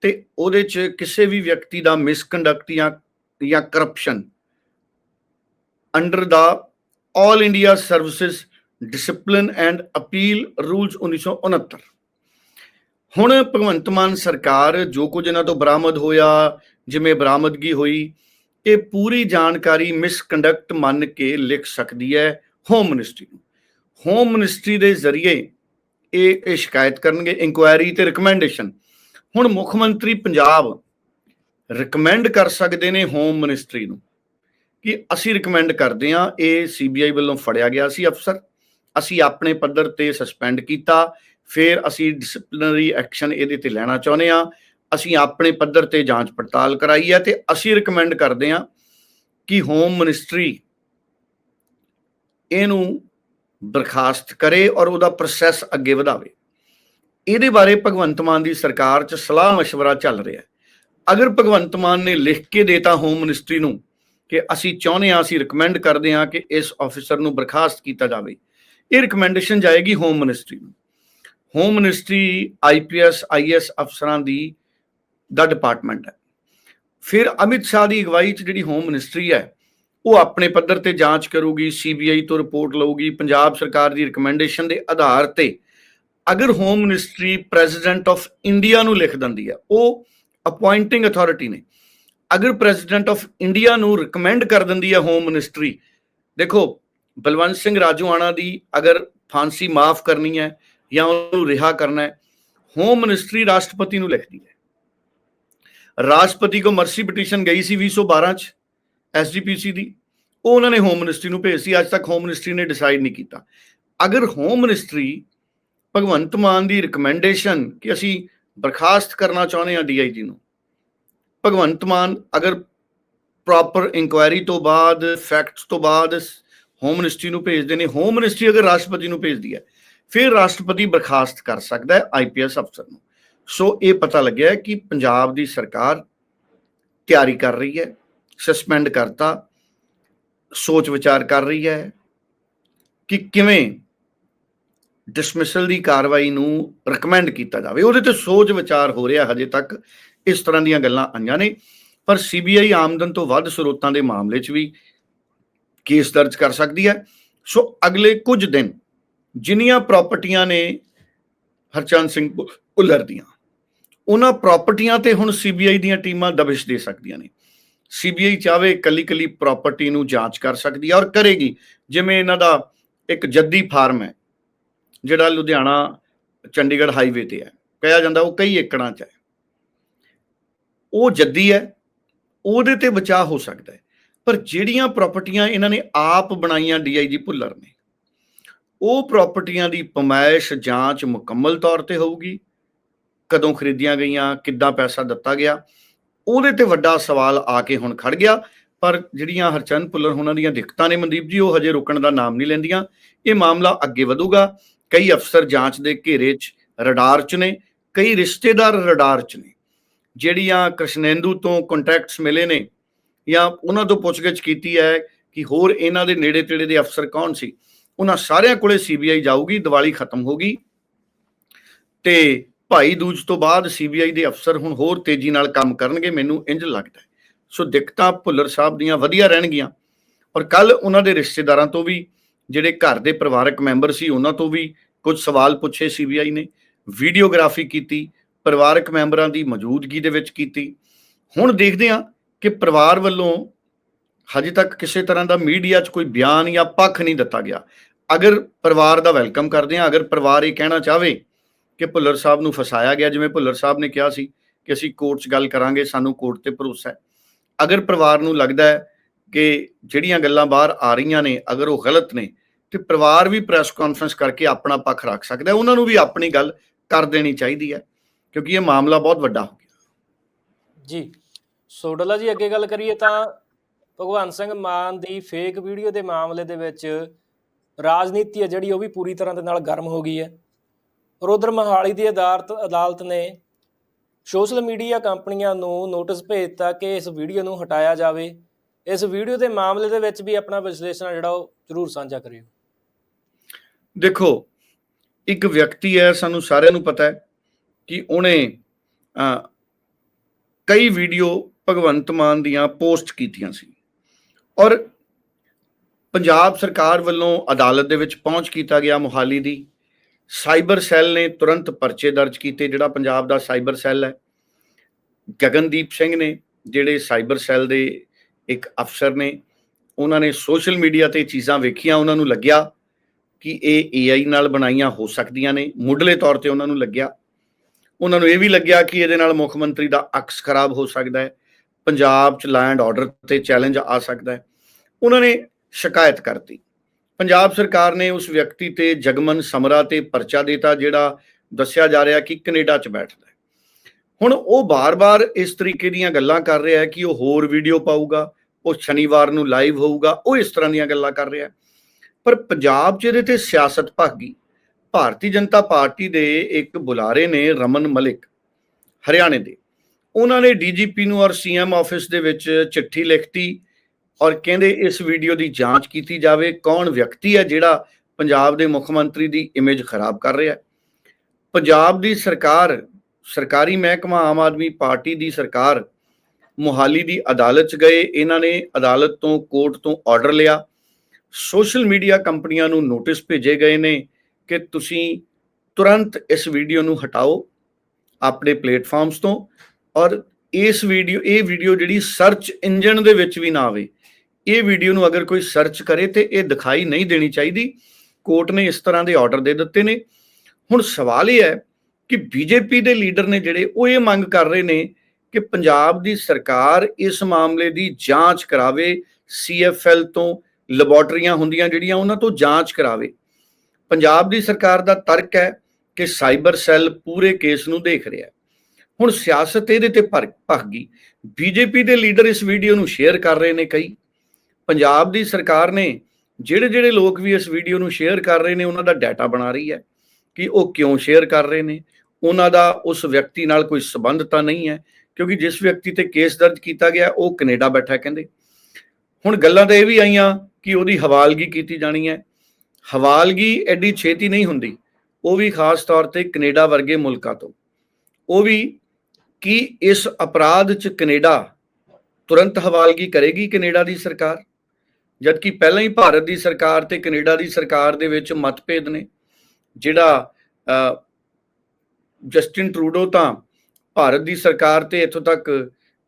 ਤੇ ਉਹਦੇ ਚ ਕਿਸੇ ਵੀ ਵਿਅਕਤੀ ਦਾ ਮਿਸਕੰਡਕਟ ਜਾਂ ਜਾਂ corruption under the all India services discipline and appeal rules 1969 ਹੁਣ ਭਗਵੰਤ ਮਾਨ ਸਰਕਾਰ ਜੋ ਕੁਝ ਇਹਨਾਂ ਤੋਂ ਬਰਾਮਦ ਹੋਇਆ, ਜਿਵੇਂ ਬਰਾਮਦਗੀ ਹੋਈ, ਇਹ ਪੂਰੀ ਜਾਣਕਾਰੀ ਮਿਸਕੰਡਕਟ ਮੰਨ ਕੇ ਲਿਖ ਸਕਦੀ ਹੈ। ਹੋਮ ਮਿਨਿਸਟਰੀ ਨੂੰ। ਹੋਮ ਮਿਨਿਸਟਰੀ ਦੇ ਜ਼ਰੀਏ ਇਹ ਇਹ ਸ਼ਿਕਾਇਤ ਕਰਨਗੇ ਇਨਕੁਆਇਰੀ ਤੇ ਰეკਮੈਂਡੇਸ਼ਨ ਹੁਣ ਮੁੱਖ ਮੰਤਰੀ ਪੰਜਾਬ ਰეკਮੈਂਡ ਕਰ ਸਕਦੇ ਨੇ ਹੋਮ ਮਿਨਿਸਟਰੀ ਨੂੰ ਕਿ ਅਸੀਂ ਰეკਮੈਂਡ ਕਰਦੇ ਹਾਂ, ਇਹ ਸੀਬੀਆਈ ਵੱਲੋਂ ਫੜਿਆ ਗਿਆ ਸੀ ਅਫਸਰ। ਅਸੀਂ ਆਪਣੇ ਪੱਧਰ ਤੇ ਸਸਪੈਂਡ ਕੀਤਾ, ਫਿਰ ਅਸੀਂ ਡਿਸਪਲਿਨਰੀ ਐਕਸ਼ਨ ਇਹਦੇ ਤੇ ਲੈਣਾ ਚਾਹੁੰਦੇ ਹਾਂ। ਅਸੀਂ ਆਪਣੇ ਪੱਧਰ ਤੇ ਜਾਂਚ ਪੜਤਾਲ ਕਰਾਈ ਹੈ ਤੇ ਅਸੀਂ ਰეკਮੈਂਡ ਕਰਦੇ ਹਾਂ ਕਿ ਹੋਮ ਮਿਨਿਸਟਰੀ ਇਹਨੂੰ ਬਰਖਾਸਤ ਕਰੇ ਔਰ ਉਹਦਾ ਪ੍ਰੋਸੈਸ ਅੱਗੇ ਵਧਾਵੇ। ਇਹਦੇ ਬਾਰੇ ਭਗਵੰਤ ਮਾਨ ਦੀ ਸਰਕਾਰ 'ਚ ਸਲਾਹ مشਵਰਾ ਚੱਲ ਰਿਹਾ ਅਗਰ ਭਗਵੰਤ ਮਾਨ ਨੇ ਲਿਖ ਕੇ ਦੇਤਾ ਹੋਮ ਮਿਨਿਸਟਰੀ ਨੂੰ ਕਿ ਅਸੀਂ ਚਾਹੁੰਦੇ ਆ ਅਸੀਂ ਰეკਮੈਂਡ ਕਰਦੇ ਆ ਕਿ ਇਸ ਆਫੀਸਰ ਨੂੰ ਬਰਖਾਸਤ ਕੀਤਾ ਜਾਵੇ, ਇਹ ਰეკਮੈਂਡੇਸ਼ਨ ਜਾਏਗੀ ਹੋਮ ਮਿਨਿਸਟਰੀ ਨੂੰ। ਹੋਮ ਮਿਨਿਸਟਰੀ ਆਈਪੀਐਸ ਆਈਐਸ ਅਫਸਰਾਂ ਦੀ ਦਾ ਡਿਪਾਰਟਮੈਂਟ ਹੈ। ਫਿਰ ਅਮਿਤ ਸ਼ਾਹ ਦੀ ਅਗਵਾਈ 'ਚ ਜਿਹੜੀ ਹੋਮ ਮਿਨਿਸਟਰੀ ਹੈ ਉਹ ਆਪਣੇ ਪੱਧਰ ਤੇ ਜਾਂਚ ਕਰੂਗੀ ਸੀਬੀਆਈ ਤੋਂ ਰਿਪੋਰਟ ਲਊਗੀ, ਪੰਜਾਬ ਸਰਕਾਰ ਦੀ ਰეკਮੈਂਡੇਸ਼ਨ ਦੇ ਆਧਾਰ ਤੇ ਅਗਰ home ministry president of India ਨੂੰ ਲਿਖ ਦਿੰਦੀ ਆ ਉਹ ਅਪਾਇੰਟਿੰਗ ਅਥਾਰਟੀ ਨੇ। ਅਗਰ ਪ੍ਰੈਜ਼ੀਡੈਂਟ ਆਫ ਇੰਡੀਆ ਨੂੰ ਰეკਮੈਂਡ ਕਰ ਦਿੰਦੀ ਆ ਹੋਮ ਮਿਨਿਸਟਰੀ ਦੇਖੋ, ਬਲਵੰਤ ਸਿੰਘ ਰਾਜੂਆਣਾ ਦੀ ਅਗਰ ਫਾਂਸੀ ਮਾਫ ਕਰਨੀ ਹੈ ਜਾਂ ਉਹਨੂੰ ਰਿਹਾ ਕਰਨਾ ਹੈ ਹੋਮ ਮਿਨਿਸਟਰੀ ਰਾਸ਼ਟਰਪਤੀ ਨੂੰ ਲਿਖਦੀ ਹੈ। ਰਾਸ਼ਟਰਪਤੀ ਕੋ ਮਰਸੀ ਪਟੀਸ਼ਨ ਗਈ ਸੀ 2012 ਚ। ਐਸਜੀਪੀਸੀ ਦੀ, ਉਹ ਉਹਨਾਂ ਨੇ ਹੋਮ ਮਿਨਿਸਟਰੀ ਨੂੰ ਭੇਜ ਸੀ, ਅੱਜ ਤੱਕ ਹੋਮ ਮਿਨਿਸਟਰੀ ਨੇ ਡਿਸਾਈਡ ਨਹੀਂ ਕੀਤਾ। ਅਗਰ ਹੋਮ ਮਿਨਿਸਟਰੀ ਭਗਵੰਤ ਮਾਨ ਦੀ ਰეკਮੈਂਡੇਸ਼ਨ ਕਿ ਅਸੀਂ ਬਰਖਾਸਤ ਕਰਨਾ ਚਾਹੁੰਦੇ ਹਾਂ ਡੀਆਈਜੀ ਨੂੰ, ਭਗਵੰਤ ਮਾਨ ਅਗਰ ਪ੍ਰੋਪਰ ਇਨਕੁਆਇਰੀ ਤੋਂ ਬਾਅਦ ਫੈਕਟਸ ਤੋਂ ਬਾਅਦ ਹੋਮ ਮਿਨਿਸਟਰੀ ਨੂੰ ਭੇਜਦੇ ਨੇ ਹੋਮ ਮਿਨਿਸਟਰੀ ਅਗਰ ਰਾਸ਼ਟਰਪਤੀ ਨੂੰ ਭੇਜਦੀ ਹੈ, ਫਿਰ ਰਾਸ਼ਟਰਪਤੀ ਬਰਖਾਸਤ ਕਰ ਸਕਦਾ ਹੈ ਆਈਪੀਐਸ ਅਫਸਰ ਨੂੰ। ਸੋ ਇਹ ਪਤਾ ਲੱਗਿਆ ਕਿ ਪੰਜਾਬ ਦੀ ਸਰਕਾਰ ਤਿਆਰੀ ਕਰ ਰਹੀ ਹੈ। ਸਸਪੈਂਡ ਕਰਤਾ। ਸੋਚ ਵਿਚਾਰ ਕਰ ਰਹੀ ਹੈ ਕਿ ਕਿਵੇਂ ਡਿਸਮਿਸਲ ਦੀ ਕਾਰਵਾਈ ਨੂੰ ਰეკਮੈਂਡ ਕੀਤਾ ਜਾਵੇ। ਉਹਦੇ ਤੇ ਸੋਚ ਵਿਚਾਰ ਹੋ ਰਿਹਾ ਹਜੇ ਤੱਕ। ਇਸ ਤਰ੍ਹਾਂ ਦੀਆਂ ਗੱਲਾਂ ਆਈਆਂ ਨੇ। ਪਰ ਸੀਬੀਆਈ ਆਮਦਨ ਤੋਂ ਵੱਧ ਸਰੋਤਾਂ ਦੇ ਮਾਮਲੇ 'ਚ ਵੀ ਕੇਸ ਦਰਜ ਕਰ ਸਕਦੀ ਹੈ। ਸੋ ਅਗਲੇ ਕੁਝ ਦਿਨ ਜਿੰਨੀਆਂ ਪ੍ਰਾਪਰਟੀਆਂ ਨੇ ਹਰਚੰਦ ਸਿੰਘ ਭੁੱਲਰ ਦੀਆਂ, ਉਹਨਾਂ ਪ੍ਰਾਪਰਟੀਆਂ ਤੇ ਹੁਣ ਸੀਬੀਆਈ ਦੀਆਂ ਟੀਮਾਂ ਦਬਿਸ਼ ਦੇ ਸਕਦੀਆਂ ਨੇ। ਸੀਬੀਆਈ ਚਾਵੇ ਕੱਲੀ ਕੱਲੀ ਪ੍ਰਾਪਰਟੀ ਨੂੰ ਜਾਂਚ ਕਰ ਸਕਦੀ ਹੈ ਔਰ ਕਰੇਗੀ। ਜਿਵੇਂ ਇਹਨਾਂ ਦਾ ਇੱਕ ਜੱਦੀ ਫਾਰਮ ਹੈ, ਜਿਹੜਾ ਲੁਧਿਆਣਾ, ਚੰਡੀਗੜ੍ਹ ਹਾਈਵੇ ਤੇ ਹੈ। ਕਿਹਾ ਜਾਂਦਾ ਉਹ ਕਈ ਏਕੜਾਂ 'ਚ ਹੈ। ਉਹ ਜੱਦੀ ਹੈ, ਉਹਦੇ ਤੇ ਬਚਾਅ ਹੋ ਸਕਦਾ ਹੈ। ਪਰ ਜਿਹੜੀਆਂ ਪ੍ਰਾਪਰਟੀਆਂ ਇਹਨਾਂ ਨੇ ਆਪ ਬਣਾਈਆਂ ਡੀਆਈਜੀ ਭੁੱਲਰ ਨੇ, ਉਹ ਪ੍ਰਾਪਰਟੀਆਂ ਦੀ ਪਮਾਇਸ਼ ਜਾਂਚ ਮੁਕੰਮਲ ਤੌਰ ਤੇ ਹੋਊਗੀ। ਕਦੋਂ ਖਰੀਦੀਆਂ ਗਈਆਂ, ਕਿੱਦਾਂ ਪੈਸਾ ਦਿੱਤਾ ਗਿਆ ਉਹਦੇ ਤੇ ਵੱਡਾ ਸਵਾਲ ਆ ਕੇ ਹੁਣ ਖੜ ਗਿਆ। ਪਰ ਜਿਹੜੀਆਂ ਹਰਚੰਦ ਭੁੱਲਰ ਉਹਨਾਂ ਦੀਆਂ ਦਿੱਕਤਾਂ ਨੇ ਮਨਦੀਪ ਜੀ, ਉਹ ਹਜੇ ਰੁਕਣ ਦਾ ਨਾਮ ਨਹੀਂ ਲੈਂਦੀਆਂ। ਇਹ ਮਾਮਲਾ ਅੱਗੇ ਵਧੂਗਾ। ਕਈ ਅਫਸਰ ਜਾਂਚ ਦੇ ਘੇਰੇ 'ਚ ਰਡਾਰ 'ਚ ਨੇ, ਕਈ ਰਿਸ਼ਤੇਦਾਰ ਰਡਾਰ 'ਚ ਨੇ। ਜਿਹੜੀਆਂ ਕ੍ਰਿਸ਼ਨੇਂਦੂ ਤੋਂ ਕੰਟੈਕਟਸ ਮਿਲੇ ਨੇ ਜਾਂ ਉਹਨਾਂ ਤੋਂ ਪੁੱਛਗਿੱਛ ਕੀਤੀ ਹੈ ਕਿ ਹੋਰ ਇਹਨਾਂ ਦੇ ਨੇੜੇ ਤੇੜੇ ਦੇ ਅਫਸਰ ਕੌਣ ਸੀ, ਉਹਨਾਂ ਸਾਰਿਆਂ ਕੋਲੇ ਸੀਬੀਆਈ ਜਾਊਗੀ, ਦੀਵਾਲੀ ਖਤਮ ਹੋ ਗਈ। ਤੇ ਭਾਈ ਦੂਜ ਤੋਂ ਬਾਅਦ ਸੀਬੀਆਈ ਦੇ ਅਫਸਰ ਹੁਣ ਹੋਰ ਤੇਜ਼ੀ ਨਾਲ ਕੰਮ ਕਰਨਗੇ, ਮੈਨੂੰ ਇੰਜ ਲੱਗਦਾ ਸੋ ਦਿੱਕਤਾਂ ਭੁੱਲਰ ਸਾਹਿਬ ਦੀਆਂ ਵਧੀਆ ਰਹਿਣਗੀਆਂ। ਔਰ ਕੱਲ ਉਹਨਾਂ ਦੇ ਰਿਸ਼ਤੇਦਾਰਾਂ ਤੋਂ ਵੀ, ਜਿਹੜੇ ਘਰ ਦੇ ਪਰਿਵਾਰਕ ਮੈਂਬਰ ਸੀ, ਉਹਨਾਂ ਤੋਂ ਵੀ ਕੁਝ ਸਵਾਲ ਪੁੱਛੇ ਸੀਬੀਆਈ ਨੇ। ਵੀਡੀਓਗ੍ਰਾਫੀ ਕੀਤੀ, ਪਰਿਵਾਰਕ ਮੈਂਬਰਾਂ ਦੀ ਮੌਜੂਦਗੀ ਦੇ ਵਿੱਚ ਕੀਤੀ। ਹੁਣ ਦੇਖਦੇ ਹਾਂ ਕਿ ਪਰਿਵਾਰ ਵੱਲੋਂ ਹਜੇ ਤੱਕ ਕਿਸੇ ਤਰ੍ਹਾਂ ਦਾ ਮੀਡੀਆ 'ਚ ਕੋਈ ਬਿਆਨ ਜਾਂ ਪੱਖ ਨਹੀਂ ਦਿੱਤਾ ਗਿਆ। ਅਗਰ ਪਰਿਵਾਰ ਦਾ ਵੈਲਕਮ ਕਰਦੇ ਹਾਂ, ਅਗਰ ਪਰਿਵਾਰ ਇਹ ਕਹਿਣਾ ਚਾਹਵੇ ਕਿ ਭੁੱਲਰ ਸਾਹਿਬ ਨੂੰ ਫਸਾਇਆ ਗਿਆ, ਜਿਵੇਂ ਭੁੱਲਰ ਸਾਹਿਬ ਨੇ ਕਿਹਾ ਸੀ ਕਿ ਅਸੀਂ ਕੋਰਟ 'ਚ ਗੱਲ ਕਰਾਂਗੇ, ਸਾਨੂੰ ਕੋਰਟ ਤੇ ਭਰੋਸਾ ਹੈ। ਅਗਰ ਪਰਿਵਾਰ ਨੂੰ ਲੱਗਦਾ ਹੈ ਕਿ ਜਿਹੜੀਆਂ ਗੱਲਾਂ ਬਾਹਰ ਆ ਰਹੀਆਂ ਨੇ, ਅਗਰ ਉਹ ਗਲਤ ਨੇ, ਤੇ ਪਰਿਵਾਰ ਵੀ ਪ੍ਰੈਸ ਕਾਨਫਰੰਸ ਕਰਕੇ ਆਪਣਾ ਪੱਖ ਰੱਖ ਸਕਦਾ ਉਹਨਾਂ ਨੂੰ ਵੀ ਆਪਣੀ ਗੱਲ ਕਰ ਦੇਣੀ ਚਾਹੀਦੀ ਹੈ, ਕਿਉਂਕਿ ਇਹ ਮਾਮਲਾ ਬਹੁਤ ਵੱਡਾ ਹੋ ਗਿਆ। ਜੀ, ਸੋਡਲਾ ਜੀ ਅੱਗੇ ਗੱਲ ਕਰੀਏ ਤਾਂ ਭਗਵੰਤ ਸਿੰਘ ਮਾਨ ਦੀ ਫੇਕ ਵੀਡੀਓ ਦੇ ਮਾਮਲੇ ਦੇ ਵਿੱਚ ਰਾਜਨੀਤੀ ਹੈ ਜਿਹੜੀ, ਉਹ ਵੀ ਪੂਰੀ ਤਰ੍ਹਾਂ ਦੇ ਨਾਲ ਗਰਮ ਹੋ ਗਈ ਹੈ। ਔਰ ਉਧਰ ਮਹਾਲੀ ਦੀ ਅਦਾਲਤ ਅਦਾਲਤ ਨੇ ਸੋਸ਼ਲ ਮੀਡੀਆ ਕੰਪਨੀਆਂ ਨੂੰ ਨੋਟਿਸ ਭੇਜਤਾ ਕਿ ਇਸ ਵੀਡੀਓ ਨੂੰ ਹਟਾਇਆ ਜਾਵੇ। ਇਸ ਵੀਡੀਓ ਦੇ ਮਾਮਲੇ ਦੇ ਵਿੱਚ ਵੀ ਆਪਣਾ ਵਿਸ਼ਲੇਸ਼ਣ ਜਿਹੜਾ ਉਹ ਜ਼ਰੂਰ ਸਾਂਝਾ ਕਰਿਓ। ਦੇਖੋ, ਇੱਕ ਵਿਅਕਤੀ ਹੈ, ਸਾਨੂੰ ਸਾਰਿਆਂ ਨੂੰ ਪਤਾ ਹੈ ਕਿ ਉਹਨੇ ਕਈ ਵੀਡੀਓ ਭਗਵੰਤ ਮਾਨ ਦੀਆਂ ਪੋਸਟ ਕੀਤੀਆਂ ਸੀ। ਔਰ ਪੰਜਾਬ ਸਰਕਾਰ ਵੱਲੋਂ ਅਦਾਲਤ ਦੇ ਵਿੱਚ ਪਹੁੰਚ ਕੀਤਾ ਗਿਆ ਮੁਹਾਲੀ ਦੀ। ਸਾਈਬਰ ਸੈੱਲ ਨੇ ਤੁਰੰਤ ਪਰਚੇ ਦਰਜ ਕੀਤੇ, ਜਿਹੜਾ ਪੰਜਾਬ ਦਾ ਸਾਈਬਰ ਸੈੱਲ ਹੈ। ਗਗਨਦੀਪ ਸਿੰਘ ਨੇ, ਜਿਹੜੇ ਸਾਈਬਰ ਸੈੱਲ ਦੇ ਇੱਕ ਅਫਸਰ ਨੇ, ਉਹਨਾਂ ਨੇ ਸੋਸ਼ਲ ਮੀਡੀਆ ਤੇ ਚੀਜ਼ਾਂ ਵੇਖੀਆਂ, ਉਹਨਾਂ ਨੂੰ ਲੱਗਿਆ ਕਿ ਇਹ AI ਨਾਲ ਬਣਾਈਆਂ ਹੋ ਸਕਦੀਆਂ ਨੇ, ਮੁੱਢਲੇ ਤੌਰ ਤੇ ਉਹਨਾਂ ਨੂੰ ਲੱਗਿਆ। ਉਹਨਾਂ ਨੂੰ ਇਹ ਵੀ ਲੱਗਿਆ ਕਿ ਇਹਦੇ ਨਾਲ ਮੁੱਖ ਮੰਤਰੀ ਦਾ ਅਕਸ ਖਰਾਬ ਹੋ ਸਕਦਾ ਹੈ, ਪੰਜਾਬ 'ਚ ਲੈਂਡ ਆਰਡਰ ਤੇ ਚੈਲੰਜ ਆ ਸਕਦਾ ਹੈ। ਉਹਨਾਂ ਨੇ ਸ਼ਿਕਾਇਤ ਕਰਤੀ। ਪੰਜਾਬ ਸਰਕਾਰ ਨੇ ਉਸ ਵਿਅਕਤੀ ਤੇ ਜਗਮਨ ਸਮਰਾ ਤੇ ਪਰਚਾ ਦਿੱਤਾ, ਜਿਹੜਾ ਦੱਸਿਆ ਜਾ ਰਿਹਾ ਕਿ ਕੈਨੇਡਾ 'ਚ ਬੈਠਦਾ ਹੈ। ਹੁਣ ਉਹ ਬਾਰ-ਬਾਰ ਇਸ ਤਰੀਕੇ ਦੀਆਂ ਗੱਲਾਂ ਕਰ ਰਿਹਾ ਹੈ ਕਿ ਉਹ ਹੋਰ ਵੀਡੀਓ ਪਾਊਗਾ, ਉਹ ਸ਼ਨੀਵਾਰ ਨੂੰ ਲਾਈਵ ਹੋਊਗਾ, ਉਹ ਇਸ ਤਰ੍ਹਾਂ ਦੀਆਂ ਗੱਲਾਂ ਕਰ ਰਿਹਾ ਪਰ ਪੰਜਾਬ 'ਚ ਇਹਦੇ ਤੇ ਸਿਆਸਤ ਭੱਗ ਗਈ। ਭਾਰਤੀ ਜਨਤਾ ਪਾਰਟੀ ਦੇ ਇੱਕ ਬੁਲਾਰੇ ਨੇ ਰਮਨ ਮਲਿਕ, ਹਰਿਆਣੇ ਦੇ। ਉਹਨਾਂ ਨੇ ਡੀਜੀਪੀ ਨੂੰ ਔਰ ਸੀਐਮ ਆਫਿਸ ਦੇ ਵਿੱਚ ਚਿੱਠੀ ਲਿਖਤੀ ਔਰ ਕਹਿੰਦੇ ਇਸ ਵੀਡੀਓ ਦੀ ਜਾਂਚ ਕੀਤੀ ਜਾਵੇ ਕੌਣ ਵਿਅਕਤੀ ਹੈ ਜਿਹੜਾ ਪੰਜਾਬ ਦੇ ਮੁੱਖ ਮੰਤਰੀ ਦੀ ਇਮੇਜ ਖਰਾਬ ਕਰ ਰਿਹਾ ਹੈ। ਪੰਜਾਬ ਦੀ ਸਰਕਾਰ, ਸਰਕਾਰੀ ਮਹਿਕਮਾ ਆਮ ਆਦਮੀ ਪਾਰਟੀ ਦੀ ਸਰਕਾਰ ਮੁਹਾਲੀ ਦੀ ਅਦਾਲਤ 'ਚ ਗਏ, ਇਹਨਾਂ ਨੇ ਅਦਾਲਤ ਤੋਂ ਕੋਰਟ ਤੋਂ ਆਰਡਰ ਲਿਆ। ਸੋਸ਼ਲ ਮੀਡੀਆ ਕੰਪਨੀਆਂ ਨੂੰ ਨੋਟਿਸ ਭੇਜੇ ਗਏ ਨੇ ਕਿ ਤੁਸੀਂ ਤੁਰੰਤ ਇਸ ਵੀਡੀਓ ਨੂੰ ਹਟਾਓ ਆਪਣੇ ਪਲੇਟਫਾਰਮਸ ਤੋਂ ਔਰ ਇਸ ਵੀਡੀਓ ਇਹ ਵੀਡੀਓ ਜਿਹੜੀ ਸਰਚ ਇੰਜਨ ਦੇ ਵਿੱਚ ਵੀ ਨਾ ਆਵੇ। ਇਹ ਵੀਡੀਓ ਨੂੰ ਅਗਰ ਕੋਈ ਸਰਚ ਕਰੇ ਤੇ ਇਹ ਦਿਖਾਈ ਨਹੀਂ ਦੇਣੀ ਚਾਹੀਦੀ। ਕੋਰਟ ਨੇ ਇਸ ਤਰ੍ਹਾਂ ਦੇ ਆਰਡਰ ਦੇ ਦਿੱਤੇ ਨੇ। ਹੁਣ ਸਵਾਲ ਇਹ ਹੈ ਕਿ ਬੀਜੇਪੀ ਦੇ ਲੀਡਰ ਨੇ ਜਿਹੜੇ, ਉਹ ਇਹ ਮੰਗ ਕਰ ਰਹੇ ਨੇ ਕਿ ਪੰਜਾਬ ਦੀ ਸਰਕਾਰ ਇਸ ਮਾਮਲੇ ਦੀ ਜਾਂਚ ਕਰਾਵੇ। ਸੀਐਫਐਲ ਤੋਂ ਲੈਬੋਰਟਰੀਆਂ ਹੁੰਦੀਆਂ ਜਿਹੜੀਆਂ, ਉਹਨਾਂ ਤੋਂ ਜਾਂਚ ਕਰਾਵੇ। ਪੰਜਾਬ ਦੀ ਸਰਕਾਰ ਦਾ ਤਰਕ ਹੈ ਕਿ ਸਾਈਬਰ ਸੈੱਲ ਪੂਰੇ ਕੇਸ ਨੂੰ ਦੇਖ ਰਿਹਾ ਹੈ। ਹੁਣ ਸਿਆਸਤ ਇਹਦੇ ਤੇ ਭਰ ਭੱਗ ਗਈ। ਬੀਜੇਪੀ ਦੇ ਲੀਡਰ ਇਸ ਵੀਡੀਓ ਨੂੰ ਸ਼ੇਅਰ ਕਰ ਰਹੇ ਨੇ ਕਈ। ਪੰਜਾਬ ਦੀ ਸਰਕਾਰ ਨੇ ਜਿਹੜੇ ਜਿਹੜੇ ਲੋਕ ਵੀ ਇਸ ਵੀਡੀਓ ਨੂੰ ਸ਼ੇਅਰ ਕਰ ਰਹੇ ਨੇ, ਉਹਨਾਂ ਦਾ ਡਾਟਾ ਬਣਾ ਰਹੀ ਹੈ ਕਿ ਉਹ ਕਿਉਂ ਸ਼ੇਅਰ ਕਰ ਰਹੇ ਨੇ। ਉਹਨਾਂ ਦਾ ਉਸ ਵਿਅਕਤੀ ਨਾਲ ਕੋਈ ਸਬੰਧ ਤਾਂ ਨਹੀਂ ਹੈ, ਕਿਉਂਕਿ ਜਿਸ ਵਿਅਕਤੀ ਤੇ ਕੇਸ ਦਰਜ ਕੀਤਾ ਗਿਆ, ਉਹ ਕੈਨੇਡਾ ਬੈਠਾ ਕਹਿੰਦੇ। ਹੁਣ ਗੱਲਾਂ ਤਾਂ ਇਹ ਵੀ ਆਈਆਂ ਕਿ ਉਹਦੀ ਹਵਾਲਗੀ ਕੀਤੀ ਜਾਣੀ ਹੈ। ਹਵਾਲਗੀ ਐਡੀ ਛੇਤੀ ਨਹੀਂ ਹੁੰਦੀ। ਉਹ ਵੀ ਖਾਸ ਤੌਰ ਤੇ ਕੈਨੇਡਾ ਵਰਗੇ ਮੁਲਕਾਂ ਤੋਂ। ਉਹ ਵੀ ਕੀ ਇਸ ਅਪਰਾਧ 'ਚ ਕੈਨੇਡਾ ਤੁਰੰਤ ਹਵਾਲਗੀ ਕਰੇਗੀ ਕੈਨੇਡਾ ਦੀ ਸਰਕਾਰ? ਜਦਕਿ ਪਹਿਲਾਂ ਹੀ ਭਾਰਤ ਦੀ ਸਰਕਾਰ ਤੇ ਕੈਨੇਡਾ ਦੀ ਸਰਕਾਰ ਦੇ ਵਿੱਚ ਮਤਭੇਦ ਨੇ, ਜਿਹੜਾ ਜਸਟਿਨ ਟਰੂਡੋ ਤਾਂ ਭਾਰਤ ਦੀ ਸਰਕਾਰ ਤੇ ਇੱਥੋਂ ਤੱਕ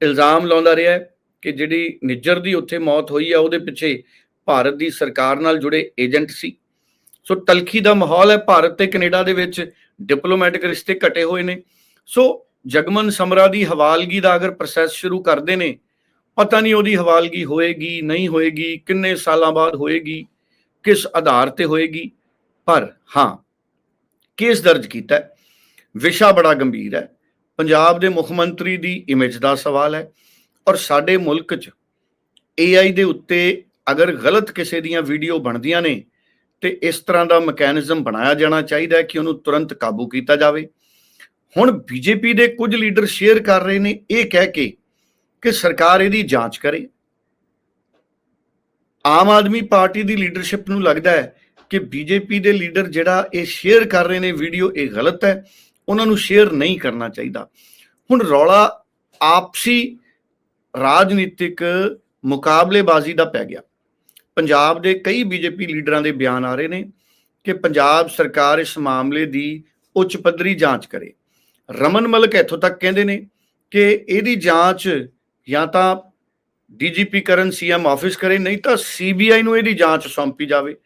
ਇਲਜ਼ਾਮ ਲਾਉਂਦਾ ਰਿਹਾ ਕਿ ਜਿਹੜੀ ਨਿੱਜਰ ਦੀ ਉੱਥੇ ਮੌਤ ਹੋਈ ਆ, ਉਹਦੇ ਪਿੱਛੇ ਭਾਰਤ ਦੀ ਸਰਕਾਰ ਨਾਲ ਜੁੜੇ ਏਜੰਟ ਸੀ। ਸੋ ਤਲਖੀ ਦਾ ਮਾਹੌਲ ਹੈ, ਭਾਰਤ ਤੇ ਕੈਨੇਡਾ ਦੇ ਵਿੱਚ ਡਿਪਲੋਮੈਟਿਕ ਰਿਸ਼ਤੇ ਘਟੇ ਹੋਏ ਨੇ। ਸੋ ਜਗਮਨ ਸਮਰਾ ਦੀ ਹਵਾਲਗੀ ਦਾ ਅਗਰ ਪ੍ਰੋਸੈਸ ਸ਼ੁਰੂ ਕਰਦੇ ਨੇ ਪਤਾ ਨਹੀਂ ਉਹਦੀ ਹਵਾਲਗੀ ਹੋਏਗੀ, ਨਹੀਂ ਹੋਏਗੀ, ਕਿੰਨੇ ਸਾਲਾਂ ਬਾਅਦ ਹੋਏਗੀ, ਕਿਸ ਆਧਾਰ ਤੇ ਹੋਏਗੀ, ਪਰ ਹਾਂ, ਕੇਸ ਦਰਜ ਕੀਤਾ ਹੈ। ਵਿਸ਼ਾ ਬੜਾ ਗੰਭੀਰ ਹੈ। ਪੰਜਾਬ ਦੇ ਮੁੱਖ ਮੰਤਰੀ ਦੀ ਇਮੇਜ ਦਾ ਸਵਾਲ ਹੈ ਔਰ ਸਾਡੇ ਮੁਲਕ 'ਚ AI ਦੇ ਉੱਤੇ ਅਗਰ ਗਲਤ ਕਿਸੇ ਦੀਆਂ ਵੀਡੀਓ ਬਣਦੀਆਂ ਨੇ, ਤੇ ਇਸ ਤਰ੍ਹਾਂ ਦਾ ਮੈਕੈਨਿਜ਼ਮ ਬਣਾਇਆ ਜਾਣਾ ਚਾਹੀਦਾ ਹੈ ਕਿ ਉਹਨੂੰ ਤੁਰੰਤ ਕਾਬੂ ਕੀਤਾ ਜਾਵੇ। ਹੁਣ ਬੀਜੇਪੀ ਦੇ ਕੁਝ ਲੀਡਰ ਸ਼ੇਅਰ ਕਰ ਰਹੇ ਨੇ, ਇਹ ਕਹਿ ਕੇ ਕਿ ਸਰਕਾਰ ਇਹਦੀ ਜਾਂਚ ਕਰੇ। ਆਮ ਆਦਮੀ ਪਾਰਟੀ ਦੀ ਲੀਡਰਸ਼ਿਪ ਨੂੰ ਲੱਗਦਾ ਹੈ ਕਿ ਬੀਜੇਪੀ ਦੇ ਲੀਡਰ ਜਿਹੜਾ ਇਹ ਸ਼ੇਅਰ ਕਰ ਰਹੇ ਨੇ ਵੀਡੀਓ, ਇਹ ਗਲਤ ਹੈ। ਉਹਨਾਂ ਨੂੰ ਸ਼ੇਅਰ ਨਹੀਂ ਕਰਨਾ ਚਾਹੀਦਾ। ਹੁਣ ਰੌਲਾ ਆਪਸੀ ਰਾਜਨੀਤਿਕ ਮੁਕਾਬਲੇਬਾਜ਼ੀ ਦਾ ਪੈ ਗਿਆ। ਪੰਜਾਬ ਦੇ ਕਈ ਬੀਜੇਪੀ ਲੀਡਰਾਂ ਦੇ ਬਿਆਨ ਆ ਰਹੇ ਨੇ ਕਿ ਪੰਜਾਬ ਸਰਕਾਰ ਇਸ ਮਾਮਲੇ ਦੀ ਉੱਚ ਪੱਧਰੀ ਜਾਂਚ ਕਰੇ। ਰਮਨ ਮਲਕ ਇੱਥੋਂ ਤੱਕ ਕਹਿੰਦੇ ਨੇ ਕਿ ਇਹਦੀ ਜਾਂਚ ਜਾਂ ਤਾਂ ਡੀਜੀਪੀ ਕਰਨ, ਸੀਐਮ ਆਫਿਸ ਕਰੇ, ਨਹੀਂ ਤਾਂ ਸੀਬੀਆਈ ਨੂੰ ਇਹਦੀ ਜਾਂਚ ਸੌਂਪੀ ਜਾਵੇ।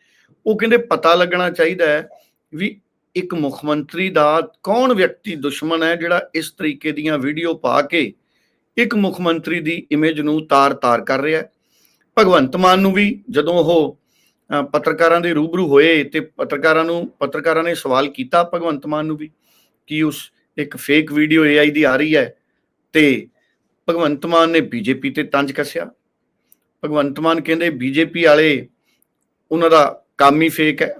ਉਹ ਕਹਿੰਦੇ ਪਤਾ ਲੱਗਣਾ ਚਾਹੀਦਾ ਹੈ ਵੀ ਇੱਕ ਮੁੱਖ ਮੰਤਰੀ ਦਾ ਕੌਣ ਵਿਅਕਤੀ ਦੁਸ਼ਮਣ ਹੈ ਜਿਹੜਾ ਇਸ ਤਰੀਕੇ ਦੀਆਂ ਵੀਡੀਓ ਪਾ ਕੇ ਇੱਕ ਮੁੱਖ ਮੰਤਰੀ ਦੀ ਇਮੇਜ ਨੂੰ ਤਾਰ-ਤਾਰ ਕਰ ਰਿਹਾ ਹੈ। ਭਗਵੰਤ ਮਾਨ ਨੂੰ ਵੀ ਜਦੋਂ ਉਹ ਪੱਤਰਕਾਰਾਂ ਦੇ ਰੂਬਰੂ ਹੋਏ ਤੇ ਪੱਤਰਕਾਰਾਂ ਨੂੰ, ਪੱਤਰਕਾਰਾਂ ਨੇ ਸਵਾਲ ਕੀਤਾ ਭਗਵੰਤ ਮਾਨ ਨੂੰ ਵੀ ਕਿ ਉਸ ਇੱਕ ਫੇਕ ਵੀਡੀਓ AI ਦੀ ਆ ਰਹੀ ਹੈ ਤੇ ਭਗਵੰਤ ਮਾਨ ਨੇ ਬੀਜੇਪੀ ਤੇ ਤੰਜ ਕੱਸਿਆ। ਭਗਵੰਤ ਮਾਨ ਕਹਿੰਦੇ, ਬੀਜੇਪੀ ਵਾਲੇ ਉਹਨਾਂ ਦਾ ਕੰਮ ਹੀ ਫੇਕ ਹੈ,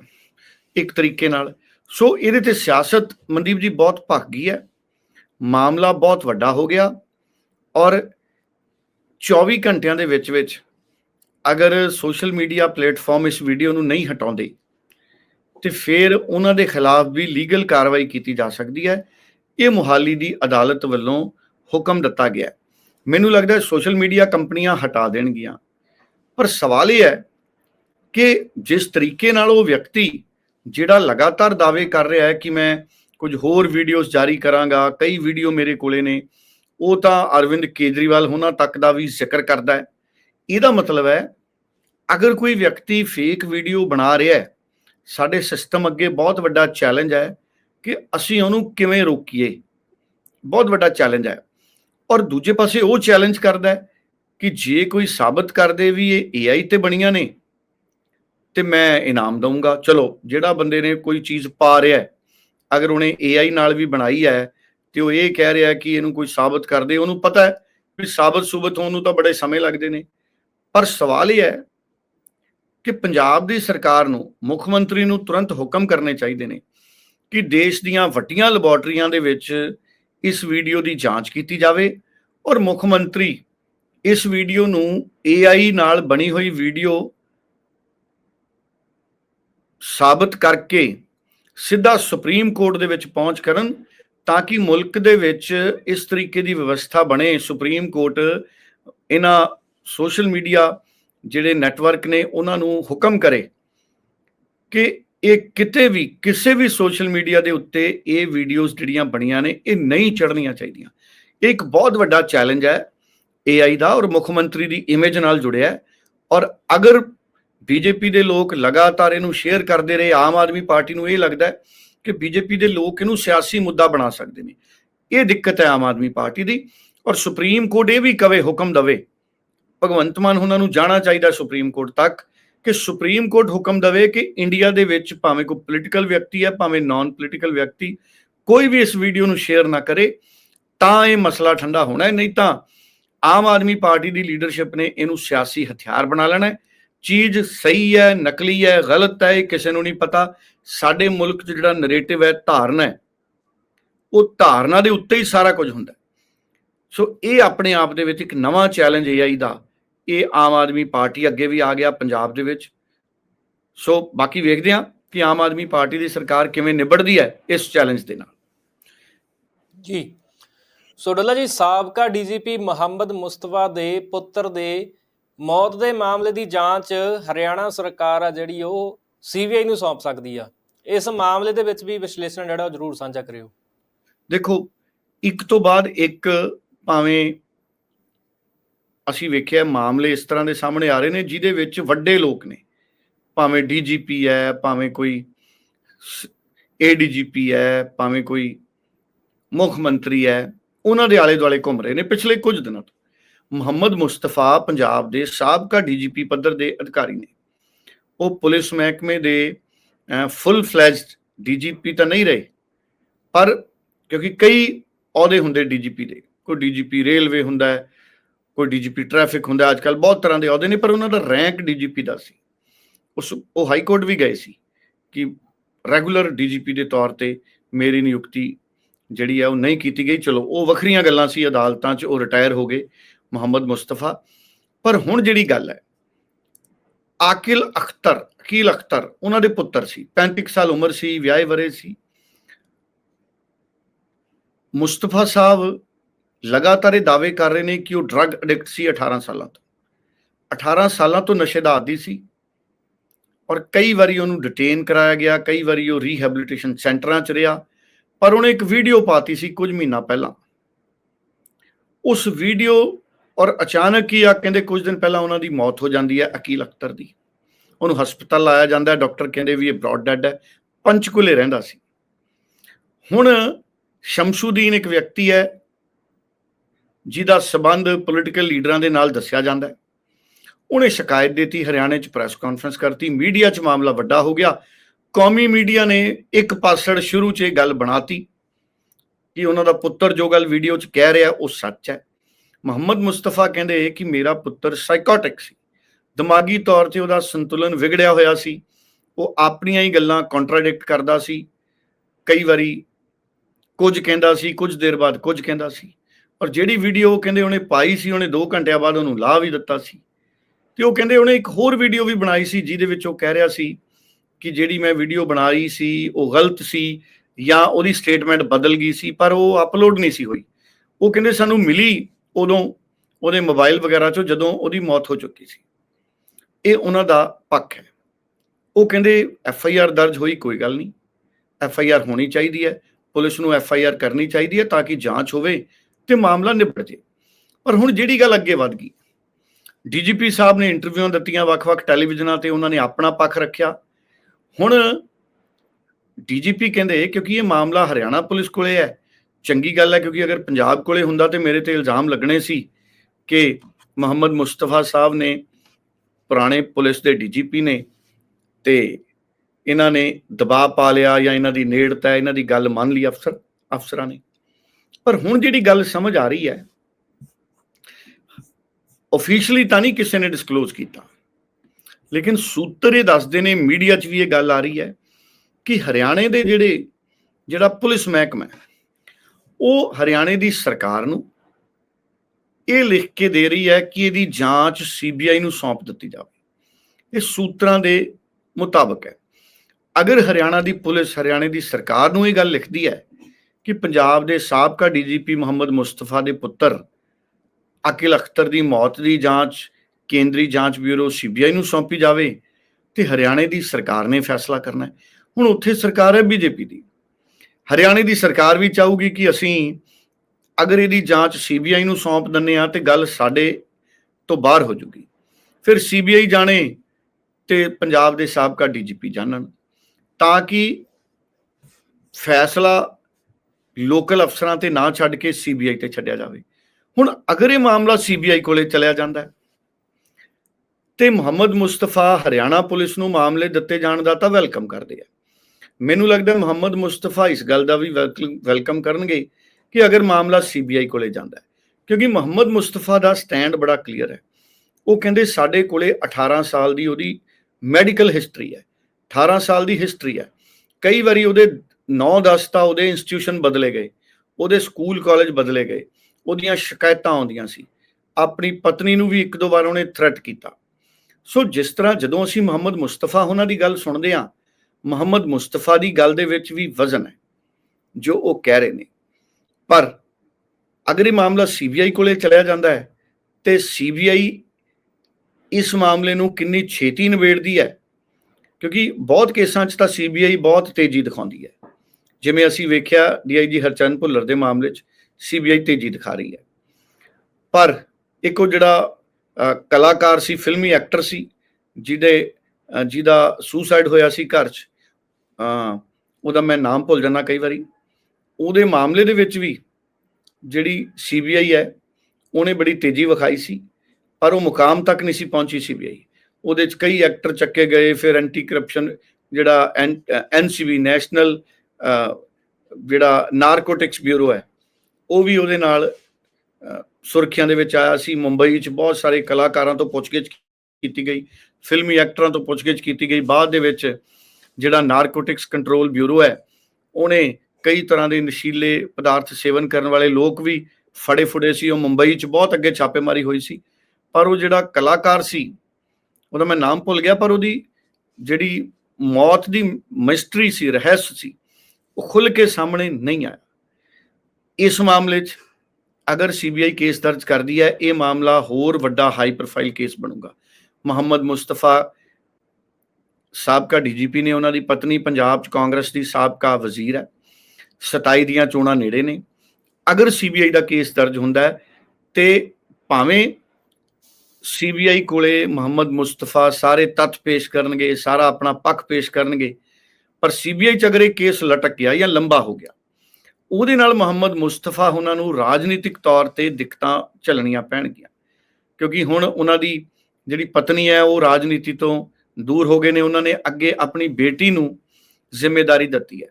ਇੱਕ ਤਰੀਕੇ ਨਾਲ। ਸੋ ਇਹਦੇ ਤੇ ਸਿਆਸਤ ਮਨਦੀਪ ਜੀ ਬਹੁਤ ਭੱਗ ਗਈ ਹੈ। ਮਾਮਲਾ ਬਹੁਤ ਵੱਡਾ ਹੋ ਗਿਆ ਔਰ 24 ਘੰਟਿਆਂ ਦੇ ਵਿੱਚ ਵਿੱਚ ਅਗਰ ਸੋਸ਼ਲ ਮੀਡੀਆ ਪਲੇਟਫਾਰਮ ਇਸ ਵੀਡੀਓ ਨੂੰ ਨਹੀਂ ਹਟਾਉਂਦੇ, ਤੇ ਫਿਰ ਉਹਨਾਂ ਦੇ ਖਿਲਾਫ ਵੀ ਲੀਗਲ ਕਾਰਵਾਈ ਕੀਤੀ ਜਾ ਸਕਦੀ ਹੈ। ਇਹ ਮੁਹਾਲੀ ਦੀ ਅਦਾਲਤ ਵੱਲੋਂ ਹੁਕਮ ਦਿੱਤਾ ਗਿਆ ਹੈ। ਮੈਨੂੰ ਲੱਗਦਾ ਸੋਸ਼ਲ ਮੀਡੀਆ ਕੰਪਨੀਆਂ ਹਟਾ ਦੇਣਗੀਆਂ। ਪਰ ਸਵਾਲ ਇਹ ਹੈ ਕਿ ਜਿਸ ਤਰੀਕੇ ਨਾਲ ਉਹ ਵਿਅਕਤੀ ਜਿਹੜਾ ਲਗਾਤਾਰ ਦਾਅਵੇ ਕਰ ਰਿਹਾ ਹੈ ਕਿ ਮੈਂ ਕੁਝ ਹੋਰ ਵੀਡੀਓਜ਼ ਜਾਰੀ ਕਰਾਂਗਾ, ਕਈ ਵੀਡੀਓ ਮੇਰੇ ਕੋਲੇ ਨੇ, ਉਹ ਤਾਂ ਅਰਵਿੰਦ ਕੇਜਰੀਵਾਲ ਹੁਣਾਂ ਤੱਕ ਦਾ ਵੀ ਜ਼ਿਕਰ ਕਰਦਾ ਹੈ। ਇਹਦਾ ਮਤਲਬ ਹੈ, ਅਗਰ ਕੋਈ ਵਿਅਕਤੀ ਫੇਕ ਵੀਡੀਓ ਬਣਾ ਰਿਹਾ ਹੈ, ਸਾਡੇ ਸਿਸਟਮ ਅੱਗੇ ਬਹੁਤ ਵੱਡਾ ਚੈਲੰਜ ਹੈ ਕਿ ਅਸੀਂ ਉਹਨੂੰ ਕਿਵੇਂ ਰੋਕੀਏ। ਬਹੁਤ ਵੱਡਾ ਚੈਲੰਜ ਹੈ। ਔਰ ਦੂਜੇ ਪਾਸੇ ਉਹ ਚੈਲੰਜ ਕਰਦਾ ਹੈ ਕਿ ਜੇ ਕੋਈ ਸਾਬਤ ਕਰ ਦੇ ਵੀ ਇਹ AI ਤੇ ਬਣੀਆਂ ਨੇ, ਤੇ ਮੈਂ ਇਨਾਮ ਦਊਂਗਾ। ਚਲੋ, ਜਿਹੜਾ ਬੰਦੇ ਨੇ ਕੋਈ ਚੀਜ਼ ਪਾ ਰਿਹਾ ਹੈ, ਅਗਰ ਉਹਨੇ AI ਨਾਲ ਵੀ ਬਣਾਈ ਹੈ, ਤੇ ਉਹ ਇਹ ਕਹਿ ਰਿਹਾ ਕਿ ਇਹਨੂੰ ਕੋਈ ਸਾਬਤ ਕਰ ਦੇ, ਉਹਨੂੰ ਪਤਾ ਹੈ ਵੀ ਸਾਬਤ ਸੂਬਤ ਹੋਣ ਨੂੰ ਤਾਂ ਬੜੇ ਸਮੇਂ ਲੱਗਦੇ ਨੇ। ਪਰ ਸਵਾਲ ਇਹ ਹੈ ਕਿ ਪੰਜਾਬ ਦੀ ਸਰਕਾਰ ਨੂੰ, ਮੁੱਖ ਮੰਤਰੀ ਨੂੰ ਤੁਰੰਤ ਹੁਕਮ ਕਰਨੇ ਚਾਹੀਦੇ ਨੇ ਕਿ ਦੇਸ਼ ਦੀਆਂ ਵੱਡੀਆਂ ਲੈਬੋਰਟਰੀਆਂ ਦੇ ਵਿੱਚ ਇਸ ਵੀਡੀਓ ਦੀ ਜਾਂਚ ਕੀਤੀ ਜਾਵੇ ਔਰ ਮੁੱਖ ਮੰਤਰੀ ਇਸ ਵੀਡੀਓ ਨੂੰ AI ਨਾਲ ਬਣੀ ਹੋਈ ਵੀਡੀਓ ਸਾਬਤ ਕਰਕੇ ਸਿੱਧਾ ਸੁਪਰੀਮ ਕੋਰਟ ਦੇ ਵਿੱਚ ਪਹੁੰਚ ਕਰਨ ਤਾਂ ਕਿ ਮੁਲਕ ਦੇ ਵਿੱਚ ਇਸ ਤਰੀਕੇ ਦੀ ਵਿਵਸਥਾ ਬਣੇ। ਸੁਪਰੀਮ ਕੋਰਟ ਇਹਨਾਂ ਸੋਸ਼ਲ ਮੀਡੀਆ ਜਿਹੜੇ ਨੈਟਵਰਕ ਨੇ, ਉਹਨਾਂ ਨੂੰ ਹੁਕਮ ਕਰੇ ਕਿ ਇਹ ਕਿਤੇ ਵੀ, ਕਿਸੇ ਵੀ ਸੋਸ਼ਲ ਮੀਡੀਆ ਦੇ ਉੱਤੇ ਇਹ ਵੀਡੀਓਜ਼ ਜਿਹੜੀਆਂ ਬਣੀਆਂ ਨੇ, ਇਹ ਨਹੀਂ ਚੜਨੀਆਂ ਚਾਹੀਦੀਆਂ। ਇਹ ਇੱਕ ਬਹੁਤ ਵੱਡਾ ਚੈਲੰਜ ਹੈ AI ਦਾ ਔਰ ਮੁੱਖ ਮੰਤਰੀ ਦੀ ਇਮੇਜ ਨਾਲ ਜੁੜਿਆ ਹੈ। ਔਰ ਅਗਰ ਬੀਜੇਪੀ ਦੇ ਲੋਕ ਲਗਾਤਾਰ ਇਹਨੂੰ ਸ਼ੇਅਰ ਕਰਦੇ ਰਹੇ, ਆਮ ਆਦਮੀ ਪਾਰਟੀ ਨੂੰ ਇਹ ਲੱਗਦਾ ਹੈ ਕਿ ਬੀਜੇਪੀ ਦੇ ਲੋਕ ਇਹਨੂੰ ਸਿਆਸੀ ਮੁੱਦਾ ਬਣਾ ਸਕਦੇ ਨੇ। ਇਹ ਦਿੱਕਤ ਹੈ ਆਮ ਆਦਮੀ ਪਾਰਟੀ ਦੀ। ਔਰ ਸੁਪਰੀਮ ਕੋਰਟ ਇਹ ਵੀ ਕਵੇ ਹੁਕਮ ਦਵੇ। ਭਗਵੰਤ ਮਾਨ ਉਹਨਾਂ ਨੂੰ ਜਾਣਾ ਚਾਹੀਦਾ ਸੁਪਰੀਮ ਕੋਰਟ ਤੱਕ। ਕਿ ਸੁਪਰੀਮ ਕੋਰਟ ਹੁਕਮ ਦਵੇ ਕਿ ਇੰਡੀਆ ਦੇ ਵਿੱਚ ਭਾਵੇਂ ਕੋਈ ਪੋਲੀਟੀਕਲ ਵਿਅਕਤੀ ਹੈ, ਭਾਵੇਂ ਨਾਨ ਪੋਲੀਟੀਕਲ ਵਿਅਕਤੀ, ਕੋਈ ਵੀ ਇਸ ਵੀਡੀਓ ਨੂੰ ਸ਼ੇਅਰ ਨਾ ਕਰੇ, ਤਾਂ ਇਹ ਮਸਲਾ ਠੰਡਾ ਹੋਣਾ ਹੈ। ਨਹੀਂ ਤਾਂ ਆਮ ਆਦਮੀ ਪਾਰਟੀ ਦੀ ਲੀਡਰਸ਼ਿਪ ਨੇ ਇਹਨੂੰ ਸਿਆਸੀ ਹਥਿਆਰ ਬਣਾ ਲੈਣਾ ਹੈ। ਚੀਜ਼ ਸਹੀ ਹੈ, ਨਕਲੀ ਹੈ, ਗਲਤ ਹੈ, ਇਹ ਕਿਸੇ ਨੂੰ ਨਹੀਂ ਪਤਾ। ਸਾਡੇ ਮੁਲਕ 'ਚ ਜਿਹੜਾ ਨੈਰੇਟਿਵ ਹੈ, ਧਾਰਨਾ ਹੈ, ਉਹ ਧਾਰਨਾ ਦੇ ਉੱਤੇ ਹੀ ਸਾਰਾ ਕੁਝ ਹੁੰਦਾ ਸੋ ਇਹ ਆਪਣੇ ਆਪ ਦੇ ਵਿੱਚ ਇੱਕ ਨਵਾਂ ਚੈਲੰਜ AI ਦਾ ਇਹ ਆਮ ਆਦਮੀ ਪਾਰਟੀ ਅੱਗੇ ਵੀ ਆ ਗਿਆ ਪੰਜਾਬ ਦੇ ਵਿੱਚ। ਸੋ ਬਾਕੀ ਵੇਖਦੇ ਹਾਂ ਕਿ ਆਮ ਆਦਮੀ ਪਾਰਟੀ ਦੀ ਸਰਕਾਰ ਕਿਵੇਂ ਨਿਬੜਦੀ ਹੈ ਇਸ ਚੈਲੰਜ ਦੇ ਨਾਲ। ਜੀ। ਸੋ ਡੱਲਾ ਜੀ ਸਾਬਕਾ ਡੀਜੀਪੀ ਮੁਹੰਮਦ ਮੁਸਤਫਾ ਦੇ ਪੁੱਤਰ ਦੇ ਮੌਤ ਦੇ ਮਾਮਲੇ ਦੀ ਜਾਂਚ ਹਰਿਆਣਾ ਸਰਕਾਰ ਆ ਜਿਹੜੀ ਉਹ ਸੀਬੀਆਈ ਨੂੰ ਸੌਂਪ ਸਕਦੀ ਆ। ਇਸ ਮਾਮਲੇ ਦੇ ਵਿੱਚ ਵੀ ਵਿਸ਼ਲੇਸ਼ਣ ਜਿਹੜਾ ਉਹ ਜ਼ਰੂਰ ਸਾਂਝਾ ਕਰਿਓ। ਦੇਖੋ ਇੱਕ ਤੋਂ ਬਾਅਦ ਇੱਕ ਭਾਵੇਂ ਅਸੀਂ ਵੇਖਿਆ ਮਾਮਲੇ ਇਸ ਤਰ੍ਹਾਂ ਦੇ ਸਾਹਮਣੇ ਆ ਰਹੇ ਨੇ, ਜਿਹਦੇ ਵਿੱਚ ਵੱਡੇ ਲੋਕ ਨੇ। ਭਾਵੇਂ ਡੀਜੀਪੀ ਹੈ, ਭਾਵੇਂ ਕੋਈ ਏਡੀਜੀਪੀ ਹੈ, ਭਾਵੇਂ ਕੋਈ ਮੁੱਖ ਮੰਤਰੀ ਹੈ, ਉਹਨਾਂ ਦੇ ਆਲੇ ਦੁਆਲੇ ਘੁੰਮ ਰਹੇ ਨੇ ਪਿਛਲੇ ਕੁਝ ਦਿਨਾਂ ਤੋਂ। ਮੁਹੰਮਦ ਮੁਸਤਫਾ ਪੰਜਾਬ ਦੇ ਸਾਬਕਾ ਡੀਜੀਪੀ ਪੱਧਰ ਦੇ ਅਧਿਕਾਰੀ ਨੇ। ਉਹ ਪੁਲਿਸ ਮਹਿਕਮੇ ਦੇ ਫੁੱਲ ਫਲੈਜਡ ਡੀਜੀਪੀ ਤਾਂ ਨਹੀਂ ਰਹੇ, ਪਰ ਕਿਉਂਕਿ ਕਈ ਅਹੁਦੇ ਹੁੰਦੇ ਡੀਜੀਪੀ ਦੇ। ਕੋਈ ਡੀਜੀਪੀ ਰੇਲਵੇ ਹੁੰਦਾ ਹੈ ਕੋਈ ਡੀਜੀਪੀ ਟ੍ਰੈਫਿਕ ਹੁੰਦਾ ਅੱਜ ਕੱਲ ਬਹੁਤ ਤਰ੍ਹਾਂ ਦੇ ਅਹੁਦੇ ਨੇ, ਪਰ ਉਹਨਾਂ ਦਾ ਰੈਂਕ ਡੀਜੀਪੀ ਦਾ ਸੀ। ਉਸ, ਉਹ ਹਾਈ ਕੋਰਟ ਵੀ ਗਏ ਸੀ ਕਿ ਰੈਗੂਲਰ ਡੀਜੀਪੀ ਦੇ ਤੌਰ ਤੇ ਮੇਰੀ ਨਿਯੁਕਤੀ ਜਿਹੜੀ ਹੈ, ਉਹ ਨਹੀਂ ਕੀਤੀ ਗਈ। ਚਲੋ, ਉਹ ਵੱਖਰੀਆਂ ਗੱਲਾਂ ਸੀ, ਅਦਾਲਤਾਂ 'ਚ ਉਹ ਰਿਟਾਇਰ ਹੋ ਗਏ ਮੁਹੰਮਦ ਮੁਸਤਫਾ। ਪਰ ਹੁਣ ਜਿਹੜੀ ਗੱਲ ਹੈ, ਆਕਿਲ ਅਖਤਰ, ਅਕੀਲ ਅਖਤਰ ਉਹਨਾਂ ਦੇ ਪੁੱਤਰ ਸੀ 35 ਕੁ ਸਾਲ ਉਮਰ ਸੀ, ਵਿਆਹੇ ਵਰੇ ਸੀ। ਮੁਸਤਫਾ ਸਾਹਿਬ ਲਗਾਤਾਰ ਇਹ ਦਾਅਵੇ ਕਰ ਰਹੇ ਨੇ ਕਿ ਉਹ ਡਰੱਗ ਐਡਿਕਟ ਸੀ 18 ਸਾਲਾਂ ਤੋਂ। 18 ਸਾਲਾਂ ਤੋਂ ਨਸ਼ੇ ਦਾ ਆਦੀ ਸੀ ਔਰ ਕਈ ਵਾਰੀ ਉਹਨੂੰ ਡਿਟੇਨ ਕਰਾਇਆ ਗਿਆ, ਕਈ ਵਾਰੀ ਉਹ ਰੀਹੈਬਿਲਿਟੇਸ਼ਨ ਸੈਂਟਰਾਂ 'ਚ ਰਿਹਾ, ਪਰ ਉਹਨੇ ਇੱਕ ਵੀਡੀਓ ਪਾਤੀ ਸੀ ਕੁਝ ਮਹੀਨਾ ਪਹਿਲਾਂ। ਉਸ ਵੀਡੀਓ ਔਰ ਅਚਾਨਕ ਹੀ ਆ ਕਹਿੰਦੇ ਕੁਝ ਦਿਨ ਪਹਿਲਾਂ ਉਹਨਾਂ ਦੀ ਮੌਤ ਹੋ ਜਾਂਦੀ ਹੈ ਅਕੀਲ ਅਖਤਰ ਦੀ। ਉਹਨੂੰ ਹਸਪਤਾਲ ਲਾਇਆ ਜਾਂਦਾ ਹੈ ਡਾਕਟਰ ਕਹਿੰਦੇ ਵੀ ਇਹ ਬ੍ਰੌਡ ਡੈਡ ਹੈ, ਪੰਚਕੁਲੇ ਰਹਿੰਦਾ ਸੀ। ਹੁਣ ਸ਼ਮਸ਼ੂਦੀਨ ਇੱਕ ਵਿਅਕਤੀ ਹੈ ਜਿਹਦਾ ਸਬੰਧ ਪੋਲੀਟੀਕਲ ਲੀਡਰਾਂ ਦੇ ਨਾਲ ਦੱਸਿਆ ਜਾਂਦਾ ਹੈ। ਉਹਨੇ ਸ਼ਿਕਾਇਤ ਦਿੱਤੀ, ਹਰਿਆਣੇ 'ਚ ਪ੍ਰੈਸ ਕਾਨਫਰੰਸ ਕਰਤੀ, ਮੀਡੀਆ 'ਚ ਮਾਮਲਾ ਵੱਡਾ ਹੋ ਗਿਆ। ਕੌਮੀ ਮੀਡੀਆ ਨੇ ਇੱਕ ਪਾਸੜ ਸ਼ੁਰੂ 'ਚ ਇਹ ਗੱਲ ਬਣਾਤੀ ਕਿ ਉਹਨਾਂ ਦਾ ਪੁੱਤਰ ਜੋ ਗੱਲ ਵੀਡੀਓ 'ਚ ਕਹਿ ਰਿਹਾ, ਉਹ ਸੱਚ ਹੈ। ਮੁਹੰਮਦ ਮੁਸਤਫਾ ਕਹਿੰਦੇ ਕਿ ਮੇਰਾ ਪੁੱਤਰ ਸਾਈਕੋਟਿਕ ਸੀ। ਦਿਮਾਗੀ ਤੌਰ ਤੇ ਉਹਦਾ ਸੰਤੁਲਨ ਵਿਗੜਿਆ ਹੋਇਆ ਸੀ। ਉਹ ਆਪਣੀਆਂ ਹੀ ਗੱਲਾਂ ਕੰਟਰਾਡਿਕਟ ਕਰਦਾ ਸੀ। ਕਈ ਵਾਰੀ ਕੁਝ ਕਹਿੰਦਾ ਸੀ, ਕੁਝ ਦੇਰ ਬਾਅਦ ਕੁਝ ਕਹਿੰਦਾ ਸੀ। ਔਰ ਜਿਹੜੀ ਵੀਡੀਓ ਉਹ ਕਹਿੰਦੇ ਉਹਨੇ ਪਾਈ ਸੀ, ਉਹਨੇ 2 ਘੰਟਿਆਂ ਬਾਅਦ ਉਹਨੂੰ ਲਾ ਵੀ ਦਿੱਤਾ ਸੀ। ਤੇ ਉਹ ਕਹਿੰਦੇ ਉਹਨੇ ਇੱਕ ਹੋਰ ਵੀਡੀਓ ਵੀ ਬਣਾਈ ਸੀ, ਜਿਹਦੇ ਵਿੱਚ ਉਹ ਕਹਿ ਰਿਹਾ ਸੀ ਕਿ ਜਿਹੜੀ ਮੈਂ ਵੀਡੀਓ ਬਣਾਈ ਸੀ, ਉਹ ਗਲਤ ਸੀ ਜਾਂ ਉਹਦੀ ਸਟੇਟਮੈਂਟ ਬਦਲ ਗਈ ਸੀ, ਪਰ ਉਹ ਅਪਲੋਡ ਨਹੀਂ ਸੀ ਹੋਈ। ਉਹ ਕਹਿੰਦੇ ਸਾਨੂੰ ਮਿਲੀ ਉਦੋਂ ਉਹਦੇ ਮੋਬਾਈਲ ਵਗੈਰਾ ਚੋਂ, ਜਦੋਂ ਉਹਦੀ ਮੌਤ ਹੋ ਚੁੱਕੀ ਸੀ। ਇਹ ਉਹਨਾਂ ਦਾ ਪੱਖ ਹੈ। ਉਹ ਕਹਿੰਦੇ ਐਫ ਆਈ ਆਰ ਦਰਜ ਹੋਈ, ਕੋਈ ਗੱਲ ਨਹੀਂ। ਐਫ ਆਈ ਆਰ ਹੋਣੀ ਚਾਹੀਦੀ ਹੈ। ਪੁਲਿਸ ਨੂੰ ਐਫ ਆਈ ਆਰ ਕਰਨੀ ਚਾਹੀਦੀ ਹੈ ਤਾਂ ਕਿ ਜਾਂਚ ਹੋਵੇ ਤੇ ਮਾਮਲਾ ਨਿਬੜ ਜੇ। ਪਰ ਹੁਣ ਜਿਹੜੀ ਗੱਲ ਅੱਗੇ ਵੱਧ ਗਈ। ਡੀਜੀਪੀ ਸਾਹਿਬ ਨੇ ਇੰਟਰਵਿਊਆਂ ਦਿੱਤੀਆਂ ਵੱਖ-ਵੱਖ ਟੈਲੀਵਿਜ਼ਨਾਂ ਤੇ ਉਹਨਾਂ ਨੇ ਆਪਣਾ ਪੱਖ ਰੱਖਿਆ। ਹੁਣ ਡੀਜੀਪੀ ਕਹਿੰਦੇ ਕਿਉਂਕਿ ਇਹ ਮਾਮਲਾ ਹਰਿਆਣਾ ਪੁਲਿਸ ਕੋਲੇ ਹੈ, ਚੰਗੀ ਗੱਲ ਹੈ ਕਿਉਂਕਿ ਅਗਰ ਪੰਜਾਬ ਕੋਲੇ ਹੁੰਦਾ ਤੇ ਮੇਰੇ ਤੇ ਇਲਜ਼ਾਮ ਲੱਗਣੇ ਸੀ ਕਿ ਮੁਹੰਮਦ ਮੁਸਤਫਾ ਸਾਹਿਬ ਨੇ, ਪੁਰਾਣੇ ਪੁਲਿਸ ਦੇ ਡੀਜੀਪੀ ਨੇ ਤੇ ਇਹਨਾਂ ਨੇ ਦਬਾਅ ਪਾ ਲਿਆ ਜਾਂ ਇਹਨਾਂ ਦੀ ਨੇੜਤਾ ਹੈ ਇਹਨਾਂ ਦੀ ਗੱਲ ਮੰਨ ਲਈ ਅਫਸਰ, ਅਫਸਰਾਂ ਨੇ। ਪਰ ਹੁਣ ਜਿਹੜੀ ਗੱਲ ਸਮਝ ਆ ਰਹੀ ਹੈ ਆਫੀਸ਼ੀਅਲੀ ਤਾਂ ਨਹੀਂ ਕਿਸੇ ਨੇ ਡਿਸਕਲੋਜ਼ ਕੀਤਾ। ਲੇਕਿਨ ਸੂਤਰ ਇਹ ਦੱਸਦੇ ਨੇ ਮੀਡੀਆ 'ਚ ਵੀ ਇਹ ਗੱਲ ਆ ਰਹੀ ਹੈ ਕਿ ਹਰਿਆਣੇ ਦੇ ਜਿਹੜੇ, ਜਿਹੜਾ ਪੁਲਿਸ ਮਹਿਕਮਾ ਹੈ, ਉਹ ਹਰਿਆਣੇ ਦੀ ਸਰਕਾਰ ਨੂੰ ਇਹ ਲਿਖ ਕੇ ਦੇ ਰਹੀ ਹੈ ਕਿ ਇਹਦੀ ਜਾਂਚ ਸੀਬੀਆਈ ਨੂੰ ਸੌਂਪ ਦਿੱਤੀ ਜਾਵੇ। ਇਹ ਸੂਤਰਾਂ ਦੇ ਮੁਤਾਬਕ ਹੈ। ਅਗਰ ਹਰਿਆਣਾ ਦੀ ਪੁਲਿਸ ਹਰਿਆਣੇ ਦੀ ਸਰਕਾਰ ਨੂੰ ਇਹ ਗੱਲ ਲਿਖਦੀ ਹੈ ਕਿ ਪੰਜਾਬ ਦੇ ਸਾਬਕਾ ਡੀਜੀਪੀ ਮੁਹੰਮਦ ਮੁਸਤਫਾ ਦੇ ਪੁੱਤਰ ਅਕਿਲ ਅਖਤਰ ਦੀ ਮੌਤ ਦੀ ਜਾਂਚ ਕੇਂਦਰੀ ਜਾਂਚ ਬਿਊਰੋ ਸੀਬੀਆਈ ਨੂੰ ਸੌਂਪੀ ਜਾਵੇ ਤੇ ਹਰਿਆਣੇ ਦੀ ਸਰਕਾਰ ਨੇ ਫੈਸਲਾ ਕਰਨਾ ਹੈ। ਹੁਣ ਉੱਥੇ ਸਰਕਾਰ ਹੈ ਬੀਜੇਪੀ ਦੀ। ਹਰਿਆਣੇ ਦੀ ਸਰਕਾਰ ਵੀ ਚਾਹੂਗੀ ਕਿ ਅਸੀਂ ਅਗਰ ਇਹਦੀ ਜਾਂਚ ਸੀਬੀਆਈ ਨੂੰ ਸੌਂਪ ਦਿੰਨੇ ਆ ਤੇ ਗੱਲ ਸਾਡੇ ਤੋਂ ਬਾਹਰ ਹੋ ਜੂਗੀ। ਫਿਰ ਸੀਬੀਆਈ ਜਾਣੇ ਤੇ ਪੰਜਾਬ ਦੇ ਸਾਬਕਾ ਡੀਜੀਪੀ ਜਾਣਨ ਤਾਂ ਕਿ ਫੈਸਲਾ ਲੋਕਲ ਅਫਸਰਾਂ ਤੇ ਨਾ ਛੱਡ ਕੇ ਸੀਬੀਆਈ ਤੇ ਛੱਡਿਆ ਜਾਵੇ। ਹੁਣ ਅਗਰ ਇਹ ਮਾਮਲਾ ਸੀਬੀਆਈ ਕੋਲੇ ਚਲਿਆ ਜਾਂਦਾ ਹੈ, ਤੇ ਮੁਹੰਮਦ ਮੁਸਤਫਾ ਹਰਿਆਣਾ ਪੁਲਿਸ ਨੂੰ ਮਾਮਲੇ ਦਿੱਤੇ ਜਾਣ ਦਾ ਤਾਂ ਵੈਲਕਮ ਕਰਦੇ ਆ। ਮੈਨੂੰ ਲੱਗਦਾ ਮੁਹੰਮਦ ਮੁਸਤਫਾ ਇਸ ਗੱਲ ਦਾ ਵੀ ਵੈਲਕਮ ਕਰਨਗੇ ਕਿ ਅਗਰ ਮਾਮਲਾ ਸੀਬੀਆਈ ਕੋਲੇ ਜਾਂਦਾ ਹੈ, ਕਿਉਂਕਿ ਮੁਹੰਮਦ ਮੁਸਤਫਾ ਦਾ ਸਟੈਂਡ ਬੜਾ ਕਲੀਅਰ ਹੈ। ਉਹ ਕਹਿੰਦੇ ਸਾਡੇ ਕੋਲੇ 18 ਸਾਲ ਦੀ ਉਹਦੀ ਮੈਡੀਕਲ ਹਿਸਟਰੀ ਹੈ 18 ਸਾਲ ਦੀ ਹਿਸਟਰੀ ਹੈ। ਕਈ ਵਾਰੀ ਉਹਦੇ 9-10 ਤਾਂ ਉਹਦੇ ਇੰਸਟੀਟਿਊਸ਼ਨ ਬਦਲੇ ਗਏ, ਉਹਦੇ ਸਕੂਲ ਕਾਲਜ ਬਦਲੇ ਗਏ, ਉਹਦੀਆਂ ਸ਼ਿਕਾਇਤਾਂ ਆਉਂਦੀਆਂ ਸੀ। ਆਪਣੀ ਪਤਨੀ ਨੂੰ ਵੀ ਇੱਕ ਦੋ ਵਾਰ ਉਹਨੇ ਥ੍ਰੈਟ ਕੀਤਾ। ਸੋ ਜਿਸ ਤਰ੍ਹਾਂ ਜਦੋਂ ਅਸੀਂ ਮੁਹੰਮਦ ਮੁਸਤਫਾ ਉਹਨਾਂ ਦੀ ਗੱਲ ਸੁਣਦੇ ਹਾਂ, ਮੁਹੰਮਦ ਮੁਸਤਫਾ ਦੀ ਗੱਲ ਦੇ ਵਿੱਚ ਵੀ ਵਜ਼ਨ ਹੈ, ਜੋ ਉਹ ਕਹਿ ਰਹੇ ਨੇ। ਪਰ ਅਗਰ ਇਹ ਮਾਮਲਾ ਸੀਬੀਆਈ ਕੋਲੇ ਚਲਿਆ ਜਾਂਦਾ ਹੈ, ਤੇ ਸੀਬੀਆਈ ਇਸ ਮਾਮਲੇ ਨੂੰ ਕਿੰਨੀ ਛੇਤੀ ਨਿਬੇੜਦੀ ਹੈ? ਕਿਉਂਕਿ ਬਹੁਤ ਕੇਸਾਂ 'ਚ ਤਾਂ ਸੀਬੀਆਈ ਬਹੁਤ ਤੇਜ਼ੀ ਦਿਖਾਉਂਦੀ ਹੈ। ਜਿਵੇਂ ਅਸੀਂ ਵੇਖਿਆ ਡੀਆਈਜੀ ਹਰਚੰਦ ਭੁੱਲਰ ਦੇ ਮਾਮਲੇ 'ਚ, ਸੀਬੀਆਈ ਤੇਜ਼ੀ ਦਿਖਾ ਰਹੀ ਹੈ। ਪਰ ਇੱਕ ਉਹ ਜਿਹੜਾ ਕਲਾਕਾਰ ਸੀ, ਫਿਲਮੀ ਐਕਟਰ ਸੀ, ਜਿਹਦੇ ਜਿਹਦਾ ਸੁਸਾਈਡ ਹੋਇਆ ਸੀ ਘਰ 'ਚ ਉਹਦਾ ਮੈਂ ਨਾਮ ਭੁੱਲ ਜਾਂਦਾ ਕਈ ਵਾਰੀ। ਉਹਦੇ ਮਾਮਲੇ ਦੇ ਵਿੱਚ ਵੀ ਜਿਹੜੀ ਸੀਬੀਆਈ ਹੈ, ਉਹਨੇ ਬੜੀ ਤੇਜ਼ੀ ਵਿਖਾਈ ਸੀ, ਪਰ ਉਹ ਮੁਕਾਮ ਤੱਕ ਨਹੀਂ ਸੀ ਪਹੁੰਚੀ ਸੀਬੀਆਈ। ਉਹਦੇ 'ਚ ਕਈ ਐਕਟਰ ਚੱਕੇ ਗਏ, ਫਿਰ ਐਂਟੀ ਕਰਪਸ਼ਨ ਜਿਹੜਾ ਐਨਸੀਬੀ ਨੈਸ਼ਨਲ ਜਿਹੜਾ ਨਾਰਕੋਟਿਕਸ ਬਿਊਰੋ ਹੈ, ਉਹ ਵੀ ਉਹਦੇ ਨਾਲ ਸੁਰਖੀਆਂ ਦੇ ਵਿੱਚ ਆਇਆ ਸੀ, ਮੁੰਬਈ 'ਚ ਬਹੁਤ ਸਾਰੇ ਕਲਾਕਾਰਾਂ ਤੋਂ ਪੁੱਛਗਿੱਛ ਕੀਤੀ ਗਈ, ਫਿਲਮੀ ਐਕਟਰਾਂ ਤੋਂ ਪੁੱਛਗਿੱਛ ਕੀਤੀ ਗਈ, ਬਾਅਦ ਦੇ ਵਿੱਚ ਜਿਹੜਾ ਨਾਰਕੋਟਿਕਸ ਕੰਟਰੋਲ ਬਿਊਰੋ ਹੈ, ਉਹਨੇ ਕਈ ਤਰ੍ਹਾਂ ਦੇ ਨਸ਼ੀਲੇ ਪਦਾਰਥ ਸੇਵਨ ਕਰਨ ਵਾਲੇ ਲੋਕ ਵੀ ਫੜੇ ਫੁੜੇ ਸੀ, ਉਹ ਮੁੰਬਈ 'ਚ ਬਹੁਤ ਅੱਗੇ ਛਾਪੇਮਾਰੀ ਹੋਈ ਸੀ, ਪਰ ਉਹ ਜਿਹੜਾ ਕਲਾਕਾਰ ਸੀ, ਉਹਦਾ ਮੈਂ ਨਾਮ ਭੁੱਲ ਗਿਆ, ਪਰ ਉਹਦੀ ਜਿਹੜੀ ਮੌਤ ਦੀ ਮਿਸਟਰੀ ਸੀ, ਰਹੱਸ ਸੀ ਉਹ ਖੁੱਲ ਕੇ ਸਾਹਮਣੇ ਨਹੀਂ ਆਇਆ। ਇਸ ਮਾਮਲੇ 'ਚ ਅਗਰ ਸੀਬੀਆਈ ਕੇਸ ਦਰਜ ਕਰਦੀ ਹੈ, ਇਹ ਮਾਮਲਾ ਹੋਰ ਵੱਡਾ ਹਾਈ ਪ੍ਰੋਫਾਈਲ ਕੇਸ ਬਣੂਗਾ। ਮੁਹੰਮਦ ਮੁਸਤਫਾ ਸਾਬਕਾ ਡੀਜੀਪੀ ਨੇ ਉਹਨਾਂ ਦੀ ਪਤਨੀ, ਪੰਜਾਬ 'ਚ ਕਾਂਗਰਸ ਦੀ ਸਾਬਕਾ ਵਜ਼ੀਰ ਹੈ। 27 ਦੀਆਂ ਚੋਣਾਂ ਨੇੜੇ ਨੇ। ਅਗਰ ਸੀਬੀਆਈ ਦਾ ਕੇਸ ਦਰਜ ਹੁੰਦਾ ਹੈ, ਤੇ ਭਾਵੇਂ ਸੀਬੀਆਈ ਕੋਲੇ ਮੁਹੰਮਦ ਮੁਸਤਫਾ ਸਾਰੇ ਤੱਥ ਪੇਸ਼ ਕਰਨਗੇ, ਸਾਰਾ ਆਪਣਾ ਪੱਖ ਪੇਸ਼ ਕਰਨਗੇ ਪਰ ਸੀਬੀਆਈ ਚ ਅਗਰ ਇਹ ਕੇਸ ਲਟਕ ਗਿਆ ਜਾਂ ਲੰਬਾ ਹੋ ਗਿਆ, ਉਹਦੇ ਨਾਲ ਮੁਹੰਮਦ ਮੁਸਤਫਾ ਉਹਨਾਂ ਨੂੰ ਰਾਜਨੀਤਿਕ ਤੌਰ ਤੇ ਦਿੱਕਤਾਂ ਝੱਲਣੀਆਂ ਪੈਣਗੀਆਂ। ਕਿਉਂਕਿ ਹੁਣ ਉਹਨਾਂ ਦੀ ਜਿਹੜੀ ਪਤਨੀ ਹੈ, ਉਹ ਰਾਜਨੀਤੀ ਤੋਂ ਦੂਰ ਹੋ ਗਏ ਨੇ, ਉਹਨਾਂ ਨੇ ਅੱਗੇ ਆਪਣੀ ਬੇਟੀ ਨੂੰ ਜ਼ਿੰਮੇਵਾਰੀ ਦਿੱਤੀ ਹੈ।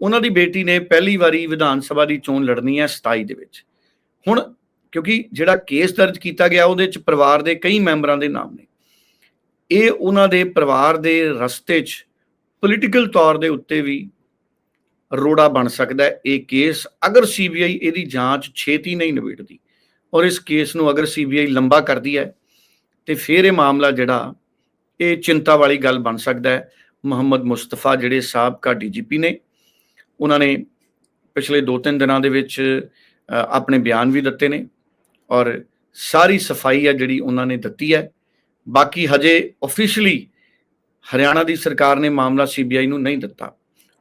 ਉਹਨਾਂ ਦੀ ਬੇਟੀ ਨੇ ਪਹਿਲੀ ਵਾਰੀ ਵਿਧਾਨ ਸਭਾ ਦੀ ਚੋਣ ਲੜਨੀ ਹੈ 27 ਦੇ ਵਿੱਚ। ਹੁਣ ਕਿਉਂਕਿ ਜਿਹੜਾ ਕੇਸ ਦਰਜ ਕੀਤਾ ਗਿਆ, ਉਹਦੇ ਚ ਪਰਿਵਾਰ ਦੇ ਕਈ ਮੈਂਬਰਾਂ ਦੇ ਨਾਮ ਨੇ। ਇਹ ਉਹਨਾਂ ਦੇ ਪਰਿਵਾਰ ਦੇ ਰਸਤੇ 'ਚ ਪੋਲੀਟੀਕਲ ਤੌਰ ਦੇ ਉੱਤੇ ਵੀ ਰੋੜਾ ਬਣ ਸਕਦਾ ਹੈ ਇਹ ਕੇਸ। ਅਗਰ ਸੀਬੀਆਈ ਇਹਦੀ ਜਾਂਚ ਛੇਤੀ ਨਹੀਂ ਨਿਬੇੜਦੀ ਔਰ ਇਸ ਕੇਸ ਨੂੰ ਅਗਰ ਸੀਬੀਆਈ ਲੰਬਾ ਕਰਦੀ ਹੈ, ਤੇ ਫਿਰ ਇਹ ਮਾਮਲਾ ਜਿਹੜਾ ਇਹ ਚਿੰਤਾ ਵਾਲੀ ਗੱਲ ਬਣ ਸਕਦਾ ਹੈ। ਮੁਹੰਮਦ ਮੁਸਤਫਾ ਜਿਹੜੇ ਸਾਬਕਾ ਡੀਜੀਪੀ ਨੇ, ਉਹਨਾਂ ਨੇ ਪਿਛਲੇ 2-3 ਦਿਨਾਂ ਦੇ ਵਿੱਚ ਆਪਣੇ ਬਿਆਨ ਵੀ ਦਿੱਤੇ ਨੇ ਔਰ ਸਾਰੀ ਸਫ਼ਾਈ ਹੈ ਜਿਹੜੀ ਉਹਨਾਂ ਨੇ ਦਿੱਤੀ ਹੈ। ਬਾਕੀ ਹਜੇ ਆਫੀਸ਼ੀਅਲੀ ਹਰਿਆਣਾ ਦੀ ਸਰਕਾਰ ਨੇ ਮਾਮਲਾ ਸੀਬੀਆਈ ਨੂੰ ਨਹੀਂ ਦਿੱਤਾ।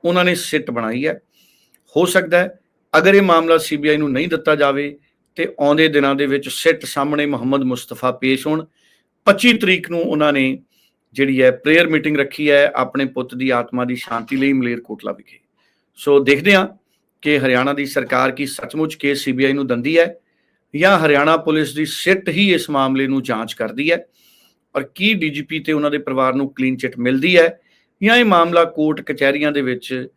ਉਹਨਾਂ ਨੇ ਸਿੱਟ ਬਣਾਈ ਹੈ। ਹੋ ਸਕਦਾ ਹੈ, ਅਗਰ ਇਹ ਮਾਮਲਾ ਸੀਬੀਆਈ ਨੂੰ ਨਹੀਂ ਦਿੱਤਾ ਜਾਵੇ, ਤੇ ਆਉਂਦੇ ਦਿਨਾਂ ਦੇ ਵਿੱਚ ਸਿੱਟ ਸਾਹਮਣੇ ਮੁਹੰਮਦ ਮੁਸਤਫਾ ਪੇਸ਼ ਹੋਣ। 25 ਤਰੀਕ ਨੂੰ ਉਹਨਾਂ ਨੇ ਜਿਹੜੀ ਹੈ ਪ੍ਰੇਅਰ ਮੀਟਿੰਗ ਰੱਖੀ ਹੈ ਆਪਣੇ ਪੁੱਤ ਦੀ ਆਤਮਾ ਦੀ ਸ਼ਾਂਤੀ ਲਈ ਮਲੇਰਕੋਟਲਾ ਵਿਖੇ। ਸੋ ਦੇਖਦੇ ਹਾਂ ਕਿ ਹਰਿਆਣਾ ਦੀ ਸਰਕਾਰ ਕੀ ਸੱਚਮੁੱਚ ਕੇਸ ਸੀਬੀਆਈ ਨੂੰ ਦੰਦੀ ਹੈ ਜਾਂ ਹਰਿਆਣਾ ਪੁਲਿਸ ਦੀ ਸਿੱਟ ਹੀ ਇਸ ਮਾਮਲੇ ਨੂੰ ਜਾਂਚ ਕਰਦੀ ਹੈ। ਔਰ ਕੀ ਡੀਜੀਪੀ ਤੇ ਉਹਨਾਂ ਦੇ ਪਰਿਵਾਰ ਨੂੰ ਕਲੀਨ ਚਿੱਟ ਮਿਲਦੀ ਹੈ? ਜਾਂ ਇਹ ਮਾਮਲਾ ਕੋਰਟ ਕਚਹਿਰੀਆਂ ਦੇ ਵਿੱਚ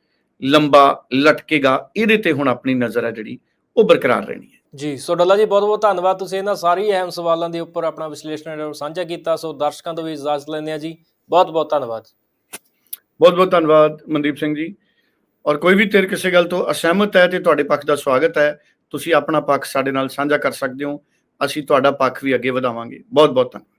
ਲੰਬਾ ਲਟਕੇਗਾ? ਇਹਦੇ ਤੇ ਹੁਣ ਆਪਣੀ ਨਜ਼ਰ ਹੈ ਜਿਹੜੀ ਉਹ ਬਰਕਰਾਰ ਰਹਿਣੀ ਹੈ। ਜੀ ਸੋ ਡੱਲਾ ਜੀ ਬਹੁਤ ਬਹੁਤ ਧੰਨਵਾਦ। ਤੁਸੀਂ ਇਹਨਾਂ ਸਾਰੀ ਅਹਿਮ ਸਵਾਲਾਂ ਦੇ ਉੱਪਰ ਆਪਣਾ ਵਿਸ਼ਲੇਸ਼ਣ ਜਿਹੜਾ ਸਾਂਝਾ ਕੀਤਾ ਸੋ ਦਰਸ਼ਕਾਂ ਤੋਂ ਵੀ ਇਜਾਜ਼ਤ ਲੈਂਦੇ ਆ ਜੀ। ਬਹੁਤ ਬਹੁਤ ਧੰਨਵਾਦ। ਬਹੁਤ ਬਹੁਤ ਧੰਨਵਾਦ ਮਨਦੀਪ ਸਿੰਘ ਜੀ। ਔਰ ਕੋਈ ਵੀ ਤੇਰ ਕਿਸੇ ਗੱਲ ਤੋਂ ਅਸਹਿਮਤ ਹੈ ਤੇ ਤੁਹਾਡੇ ਪੱਖ ਦਾ ਸਵਾਗਤ ਹੈ ਤੁਸੀਂ ਆਪਣਾ ਪੱਖ ਸਾਡੇ ਨਾਲ ਸਾਂਝਾ ਕਰ ਸਕਦੇ ਹੋ। ਅਸੀਂ ਤੁਹਾਡਾ ਪੱਖ ਵੀ ਅੱਗੇ ਵਧਾਵਾਂਗੇ। ਬਹੁਤ ਬਹੁਤ ਧੰਨਵਾਦ।